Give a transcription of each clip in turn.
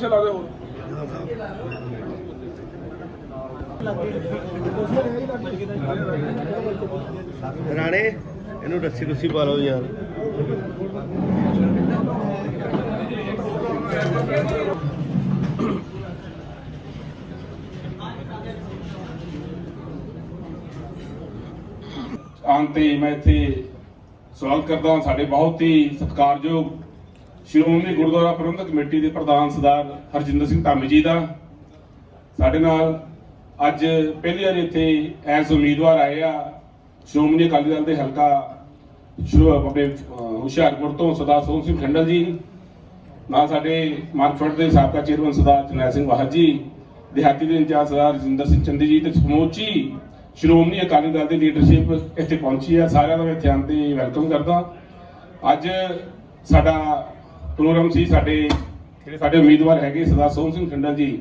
ਕੁਰਸੀ ਲਾ ਦੇ ਹੋਰ। ਰਾਣੇ ਇਹਨੂੰ ਰੱਸੀ ਰੁੱਸੀ ਪਾ ਲਓ ਯਾਰ। ਅੰਤ ਤੇ ਮੈਂ ਇੱਥੇ ਸਵਾਲ ਕਰਦਾ ਹਾਂ। ਸਾਡੇ ਬਹੁਤ ਹੀ ਸਤਿਕਾਰਯੋਗ ਸ਼੍ਰੋਮਣੀ ਗੁਰਦੁਆਰਾ ਪ੍ਰਬੰਧਕ ਕਮੇਟੀ ਦੇ ਪ੍ਰਧਾਨ ਸਰਦਾਰ ਹਰਜਿੰਦਰ ਸਿੰਘ ਧਾਮੀ ਜੀ ਦਾ। ਸਾਡੇ ਨਾਲ ਅੱਜ ਪਹਿਲੀ ਵਾਰ ਇੱਥੇ ਐਸ ਉਮੀਦਵਾਰ ਆਏ ਆ। ਸ਼੍ਰੋਮਣੀ ਅਕਾਲੀ ਦਲ ਦੇ ਹਲਕਾ ਸ਼ੁਰੂ ਆਪਣੇ ਹੁਸ਼ਿਆਰਪੁਰ ਤੋਂ ਸਰਦਾਰ ਸੋਹਣ ਸਿੰਘ ਖੰਡਲ ਜੀ, ਨਾਲ ਸਾਡੇ ਮਾਰਕਫਟ ਦੇ ਸਾਬਕਾ ਚੇਅਰਮੈਨ ਸਰਦਾਰ ਜਰਨੈਲ ਸਿੰਘ ਵਾਹਰ ਜੀ, ਦਿਹਾਤੀ ਦੇ ਇੰਚਾਰਜ ਸਰਦਾਰ ਰਜਿੰਦਰ ਸਿੰਘ ਚੰਦੀ ਜੀ ਤੇ ਸਮੂਚੀ ਸ਼੍ਰੋਮਣੀ ਅਕਾਲੀ ਦਲ ਦੀ ਲੀਡਰਸ਼ਿਪ ਇੱਥੇ ਪਹੁੰਚੀ ਹੈ ਸਾਰਿਆਂ ਦਾ ਮੈਂ ਇੱਥੇ ਆਉਣ ਤੇ ਵੈਲਕਮ ਕਰਦਾ। ਅੱਜ ਸਾਡਾ ਪ੍ਰੋਗਰਾਮ ਸੀ ਸਾਡੇ ਜਿਹੜੇ ਸਾਡੇ ਉਮੀਦਵਾਰ ਹੈਗੇ ਸਰਦਾਰ ਸੋਹਣ ਸਿੰਘ ਖੰਡਲ ਜੀ,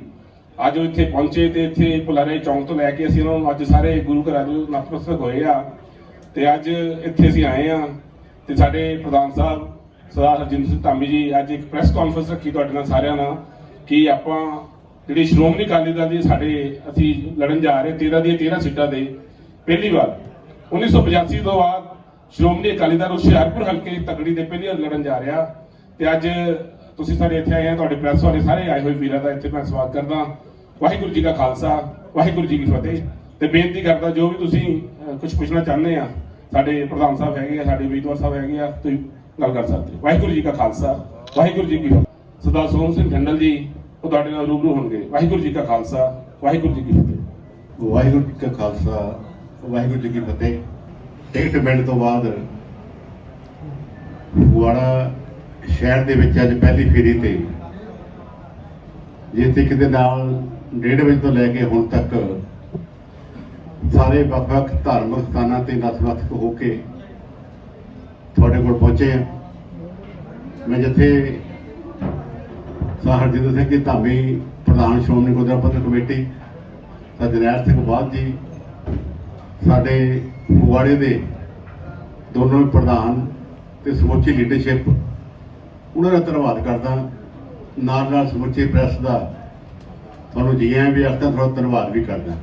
ਅੱਜ ਉਹ ਇੱਥੇ ਪਹੁੰਚੇ ਤੇ ਇੱਥੇ ਭੁਲਾਰੇ ਚੌਂਕ ਤੋਂ ਲੈ ਕੇ ਅਸੀਂ ਉਹਨਾਂ ਨੂੰ ਅੱਜ ਸਾਰੇ ਗੁਰੂ ਘਰਾਂ ਦੇ ਨਤਮਸਤਕ ਹੋਏ ਆ ਤੇ ਅੱਜ ਇੱਥੇ ਅਸੀਂ ਆਏ ਆ ਤੇ ਸਾਡੇ ਪ੍ਰਧਾਨ ਸਾਹਿਬ ਸਰਦਾਰ ਹਰਜਿੰਦਰ ਸਿੰਘ ਧਾਮੀ ਜੀ, ਅੱਜ ਇੱਕ ਪ੍ਰੈਸ ਕਾਨਫਰੰਸ ਰੱਖੀ ਤੁਹਾਡੇ ਨਾਲ ਸਾਰਿਆਂ ਨਾਲ ਕਿ ਆਪਾਂ ਜਿਹੜੀ ਸ਼੍ਰੋਮਣੀ ਅਕਾਲੀ ਦਲ ਦੀ ਸਾਡੇ ਅਸੀਂ ਲੜਨ ਜਾ ਰਹੇ 13 ਦੀਆਂ 13 ਸੀਟਾਂ ਦੇ ਪਹਿਲੀ ਵਾਰ 1985 ਤੋਂ ਬਾਅਦ ਸ਼੍ਰੋਮਣੀ ਅਕਾਲੀ ਦਲ ਹੁਸ਼ਿਆਰਪੁਰ ਹਲਕੇ ਤਕੜੀ ਦੇ ਪਹਿਲੀ ਵਾਰ ਲੜਨ ਜਾ ਰਿਹਾ। ਤੇ ਅੱਜ ਤੁਸੀਂ ਸਾਰੇ ਇੱਥੇ ਆਏ ਆ, ਤੁਹਾਡੇ ਪ੍ਰੈਸ ਵਾਲੇ ਸਾਰੇ ਆਏ ਹੋਏ ਵੀਰਾਂ ਦਾ ਇੱਥੇ ਮੈਂ ਸਵਾਗਤ ਕਰਦਾ ਵਾਹਿਗੁਰੂ ਜੀ ਕਾ ਖਾਲਸਾ, ਵਾਹਿਗੁਰੂ ਜੀ ਕੀ ਫਤਿਹ। ਤੇ ਬੇਨਤੀ ਕਰਦਾ, ਜੋ ਵੀ ਤੁਸੀਂ ਕੁਝ ਪੁੱਛਣਾ ਚਾਹੁੰਦੇ ਆ, ਸਾਡੇ ਪ੍ਰਧਾਨ ਸਾਹਿਬ ਹੈਗੇ ਆ, ਸਾਡੇ ਉਮੀਦਵਾਰ ਸਾਹਿਬ ਹੈਗੇ ਆ, ਤੁਸੀਂ ਗੱਲ ਕਰ ਸਕਦੇ ਵਾਹਿਗੁਰੂ ਜੀ ਕਾ ਖਾਲਸਾ, ਵਾਹਿਗੁਰੂ ਜੀ ਕੀ ਫਤਿਹ। ਸਰਦਾਰ ਸੋਹਣ ਸਿੰਘ ਠੰਡਲ ਜੀ, ਉਹ ਤੁਹਾਡੇ ਨਾਲ ਰੂਬਰੂ ਹੋਣਗੇ। ਵਾਹਿਗੁਰੂ ਜੀ ਕਾ ਖਾਲਸਾ, ਵਾਹਿਗੁਰੂ ਜੀ ਕੀ ਫਤਿਹ। ਵਾਹਿਗੁਰੂ ਜੀ ਕਾ ਖਾਲਸਾ, ਵਾਹਿਗੁਰੂ ਜੀ ਕੀ ਫਤਿਹ। ਟਿਕਟ ਮਿਲਣ ਤੋਂ ਬਾਅਦ ਫਗਵਾੜਾ ਸ਼ਹਿਰ ਦੇ ਵਿੱਚ ਅੱਜ ਪਹਿਲੀ ਫੇਰੀ ਤੇ ਜਿਸ ਤਰੀਕੇ ਦੇ ਨਾਲ ਡੇਢ ਵਜੇ ਤੋਂ ਲੈ ਕੇ ਹੁਣ ਤੱਕ ਸਾਰੇ ਵੱਖ-ਵੱਖ ਧਾਰਮਿਕ ਸਥਾਨਾਂ ਤੇ ਨਤਮਸਤਕ ਹੋ ਕੇ ਤੁਹਾਡੇ ਕੋਲ ਪਹੁੰਚੇ ਆ। ਮੈਂ ਜਿੱਥੇ ਸਾਹਰ ਜਿੰਦਰ ਸਿੰਘ ਜੀ, ਧਾਮੀ ਪ੍ਰਧਾਨ ਸ਼੍ਰੋਮਣੀ ਗੁਰਦੁਆਰਾ ਪ੍ਰਬੰਧਕ ਕਮੇਟੀ ਤਾਂ ਜਰਨੈਲ ਸਿੰਘ ਬਾਦ ਜੀ, ਸਾਡੇ ਫਗਵਾੜੇ ਦੇ ਦੋਨੋਂ ਪ੍ਰਧਾਨ ਤੇ ਸਮੁੱਚੀ ਲੀਡਰਸ਼ਿਪ ਉਹਨਾਂ ਦਾ ਧੰਨਵਾਦ ਕਰਦਾ। ਨਾਲ ਨਾਲ ਸਮੁੱਚੀ ਪ੍ਰੈਸ ਦਾ ਤੁਹਾਨੂੰ ਜੀ ਆਇਆਂ ਵੀ ਆਖਦਾ, ਤੁਹਾਡਾ ਧੰਨਵਾਦ ਵੀ ਕਰਦਾ।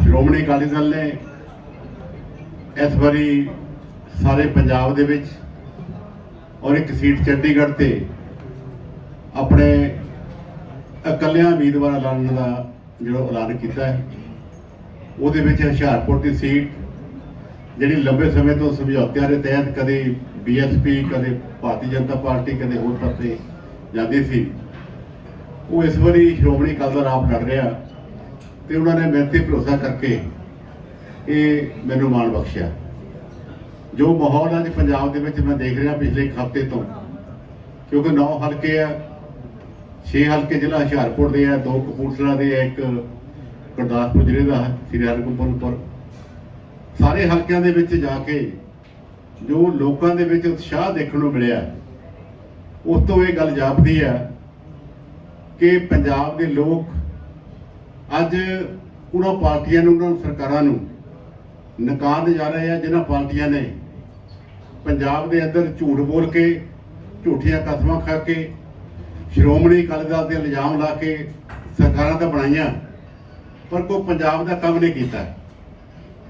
ਸ਼੍ਰੋਮਣੀ ਅਕਾਲੀ ਦਲ ਨੇ ਇਸ ਵਾਰੀ ਸਾਰੇ ਪੰਜਾਬ ਦੇ ਵਿੱਚ ਔਰ ਇੱਕ ਸੀਟ ਚੰਡੀਗੜ੍ਹ ਤੇ ਆਪਣੇ ਇਕੱਲਿਆਂ ਉਮੀਦਵਾਰ ਐਲਾਨਣ ਦਾ ਜਿਹੜਾ ਐਲਾਨ ਕੀਤਾ ਹੈ, ਉਹਦੇ ਵਿੱਚ ਹੁਸ਼ਿਆਰਪੁਰ ਦੀ ਸੀਟ, ਜਿਹੜੀ ਲੰਬੇ ਸਮੇਂ ਤੋਂ ਸਮਝੌਤਿਆਂ ਦੇ ਤਹਿਤ ਕਦੇ ਬੀਐਸਪੀ ਕਦੇ ਭਾਰਤੀ ਜਨਤਾ ਪਾਰਟੀ, ਕਦੇ ਹੋਰ ਪਾਸੇ ਜਾਂਦੀ ਸੀ। ਉਹ ਇਸ ਵਾਰੀ ਸ਼੍ਰੋਮਣੀ ਅਕਾਲੀ ਦਲ ਆਪ ਲੜ ਰਿਹਾ ਤੇ ਉਹਨਾਂ ਨੇ ਮੇਰੇ ਤੇ ਭਰੋਸਾ ਕਰਕੇ ਇਹ ਮੈਨੂੰ ਮਾਣ ਬਖਸ਼ਿਆ। ਜੋ ਮਾਹੌਲ ਅੱਜ ਪੰਜਾਬ ਦੇ ਵਿੱਚ ਮੈਂ ਦੇਖ ਰਿਹਾ ਪਿਛਲੇ ਇੱਕ ਹਫ਼ਤੇ ਤੋਂ, ਕਿਉਂਕਿ 9 ਹਲਕੇ ਆ 6 ਹਲਕੇ ਜ਼ਿਲ੍ਹਾ ਹੁਸ਼ਿਆਰਪੁਰ ਦੇ ਆ, ਦੋ ਕਪੂਰਥਲਾ ਦੇ ਆ, ਇੱਕ ਗੁਰਦਾਸਪੁਰ ਜ਼ਿਲ੍ਹੇ ਦਾ, ਸ੍ਰੀ ਹਰਗੋਬਿੰਦਪੁਰ। ਸਾਰੇ ਹਲਕਿਆਂ ਦੇ ਵਿੱਚ ਜਾ ਕੇ ਜੋ ਲੋਕਾਂ ਦੇ ਵਿੱਚ ਉਤਸ਼ਾਹ ਦੇਖਣ ਨੂੰ ਮਿਲਿਆ, ਉਸ ਤੋਂ ਇਹ ਗੱਲ ਜਾਪਦੀ ਹੈ ਕਿ ਪੰਜਾਬ ਦੇ ਲੋਕ ਅੱਜ ਉਹਨਾਂ ਪਾਰਟੀਆਂ ਨੂੰ, ਉਹਨਾਂ ਸਰਕਾਰਾਂ ਨੂੰ ਨਕਾਰ ਜਾ ਰਹੇ ਆ, ਜਿਨ੍ਹਾਂ ਪਾਰਟੀਆਂ ਨੇ ਪੰਜਾਬ ਦੇ ਅੰਦਰ ਝੂਠ ਬੋਲ ਕੇ, ਝੂਠੀਆਂ ਕਸਮਾਂ ਖਾ ਕੇ, ਸ਼੍ਰੋਮਣੀ ਅਕਾਲੀ ਦਲ ਦੇ ਇਲਜ਼ਾਮ ਲਾ ਕੇ ਸਰਕਾਰਾਂ ਤਾਂ ਬਣਾਈਆਂ, ਪਰ ਕੋਈ ਪੰਜਾਬ ਦਾ ਕੰਮ ਨਹੀਂ ਕੀਤਾ।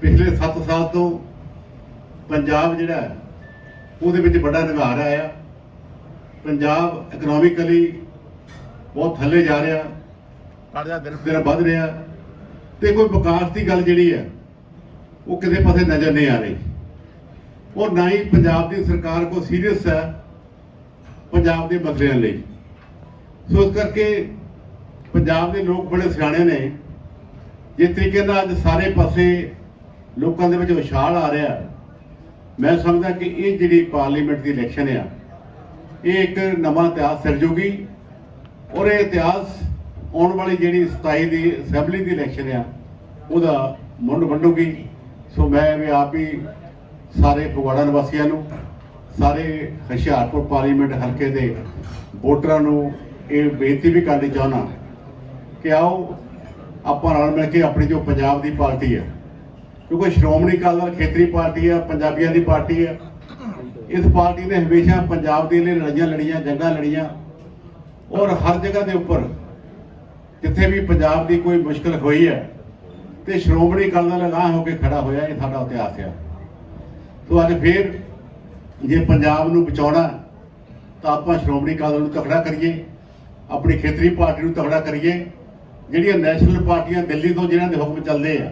ਪਿਛਲੇ 7 ਸਾਲ ਤੋਂ ਪੰਜਾਬ ਜਿਹੜਾ ਉਹਦੇ ਵਿੱਚ ਵੱਡਾ ਨਿਗਾਰ ਆਇਆ। ਪੰਜਾਬ ਇਕਨੋਮਿਕਲੀ ਬਹੁਤ ਥੱਲੇ ਜਾ ਰਿਹਾ। ਕਰਜ਼ਾ ਦਿਨ ਦਿਨ ਵੱਧ ਰਿਹਾ। ਤੇ ਕੋਈ ਵਿਕਾਸ ਦੀ ਗੱਲ ਜਿਹੜੀ ਹੈ ਉਹ ਕਿਸੇ ਪਾਸੇ ਨਜ਼ਰ ਨਹੀਂ ਆ ਰਹੀ। ਉਹ ਨਾ ਹੀ ਪੰਜਾਬ ਦੀ ਸਰਕਾਰ ਕੋ ਸੀਰੀਅਸ ਹੈ ਪੰਜਾਬ ਦੇ ਮਸਲਿਆਂ ਲਈ। ਸੋ ਇਸ ਕਰਕੇ ਪੰਜਾਬ ਦੇ ਲੋਕ ਬੜੇ ਸਿਆਣੇ ਨੇ। ਜਿਸ ਤਰੀਕੇ ਨਾਲ ਅੱਜ ਸਾਰੇ ਪਾਸੇ ਲੋਕਾਂ ਦੇ ਵਿੱਚ ਉਛਾਲ ਆ ਰਿਹਾ ਮੈਂ ਸਮਝਦਾ ਕਿ ਇਹ ਜਿਹੜੀ ਪਾਰਲੀਮੈਂਟ ਦੀ ਇਲੈਕਸ਼ਨ ਆ, ਇਹ ਇੱਕ ਨਵਾਂ ਇਤਿਹਾਸ ਸਿਰਜੂਗੀ ਔਰ ਇਹ ਇਤਿਹਾਸ ਆਉਣ ਵਾਲੀ ਜਿਹੜੀ 27 ਦੀ ਅਸੈਂਬਲੀ ਦੀ ਇਲੈਕਸ਼ਨ ਆ, ਉਹਦਾ ਮੁੰਡ ਵੰਡੂਗੀ। ਸੋ ਮੈਂ ਵੀ ਆਪ ਹੀ ਸਾਰੇ ਫਗਵਾੜਾ ਨਿਵਾਸੀਆਂ ਨੂੰ, ਸਾਰੇ ਹੁਸ਼ਿਆਰਪੁਰ ਪਾਰਲੀਮੈਂਟ ਹਲਕੇ ਦੇ ਵੋਟਰਾਂ ਨੂੰ ਇਹ ਬੇਨਤੀ ਵੀ ਕਰਨੀ ਚਾਹੁੰਦਾ ਕਿ ਆਓ ਆਪਾਂ ਰਲ ਮਿਲ ਕੇ ਆਪਣੀ ਜੋ ਪੰਜਾਬ ਦੀ ਪਾਰਟੀ ਹੈ ਕਿਉਂਕਿ ਸ਼੍ਰੋਮਣੀ ਅਕਾਲੀ ਦਲ ਖੇਤਰੀ ਪਾਰਟੀ ਆ, ਪੰਜਾਬੀਆਂ ਦੀ ਪਾਰਟੀ ਹੈ ਇਸ ਪਾਰਟੀ ਨੇ ਹਮੇਸ਼ਾ ਪੰਜਾਬ ਦੇ ਲਈ ਲੜਾਈਆਂ ਲੜੀਆਂ, ਜੰਗਾਂ ਲੜੀਆਂ। ਔਰ ਹਰ ਜਗ੍ਹਾ ਦੇ ਉੱਪਰ ਜਿੱਥੇ ਵੀ ਪੰਜਾਬ ਦੀ ਕੋਈ ਮੁਸ਼ਕਲ ਹੋਈ ਹੈ, ਤੇ ਸ਼੍ਰੋਮਣੀ ਅਕਾਲੀ ਦਲ ਅਗਾਂਹ ਹੋ ਕੇ ਖੜਾ ਹੋਇਆ, ਇਹ ਸਾਡਾ ਇਤਿਹਾਸ ਆ। ਸੋ ਅੱਜ ਫੇਰ ਜੇ ਪੰਜਾਬ ਨੂੰ ਬਚਾਉਣਾ, ਤਾਂ ਆਪਾਂ ਸ਼੍ਰੋਮਣੀ ਅਕਾਲੀ ਦਲ ਨੂੰ ਤਕੜਾ ਕਰੀਏ, ਆਪਣੀ ਖੇਤਰੀ ਪਾਰਟੀ ਨੂੰ ਤਕੜਾ ਕਰੀਏ, ਜਿਹੜੀਆਂ ਨੈਸ਼ਨਲ ਪਾਰਟੀਆਂ ਦਿੱਲੀ ਤੋਂ ਜਿਨ੍ਹਾਂ ਦੇ ਹੁਕਮ ਚੱਲਦੇ ਆ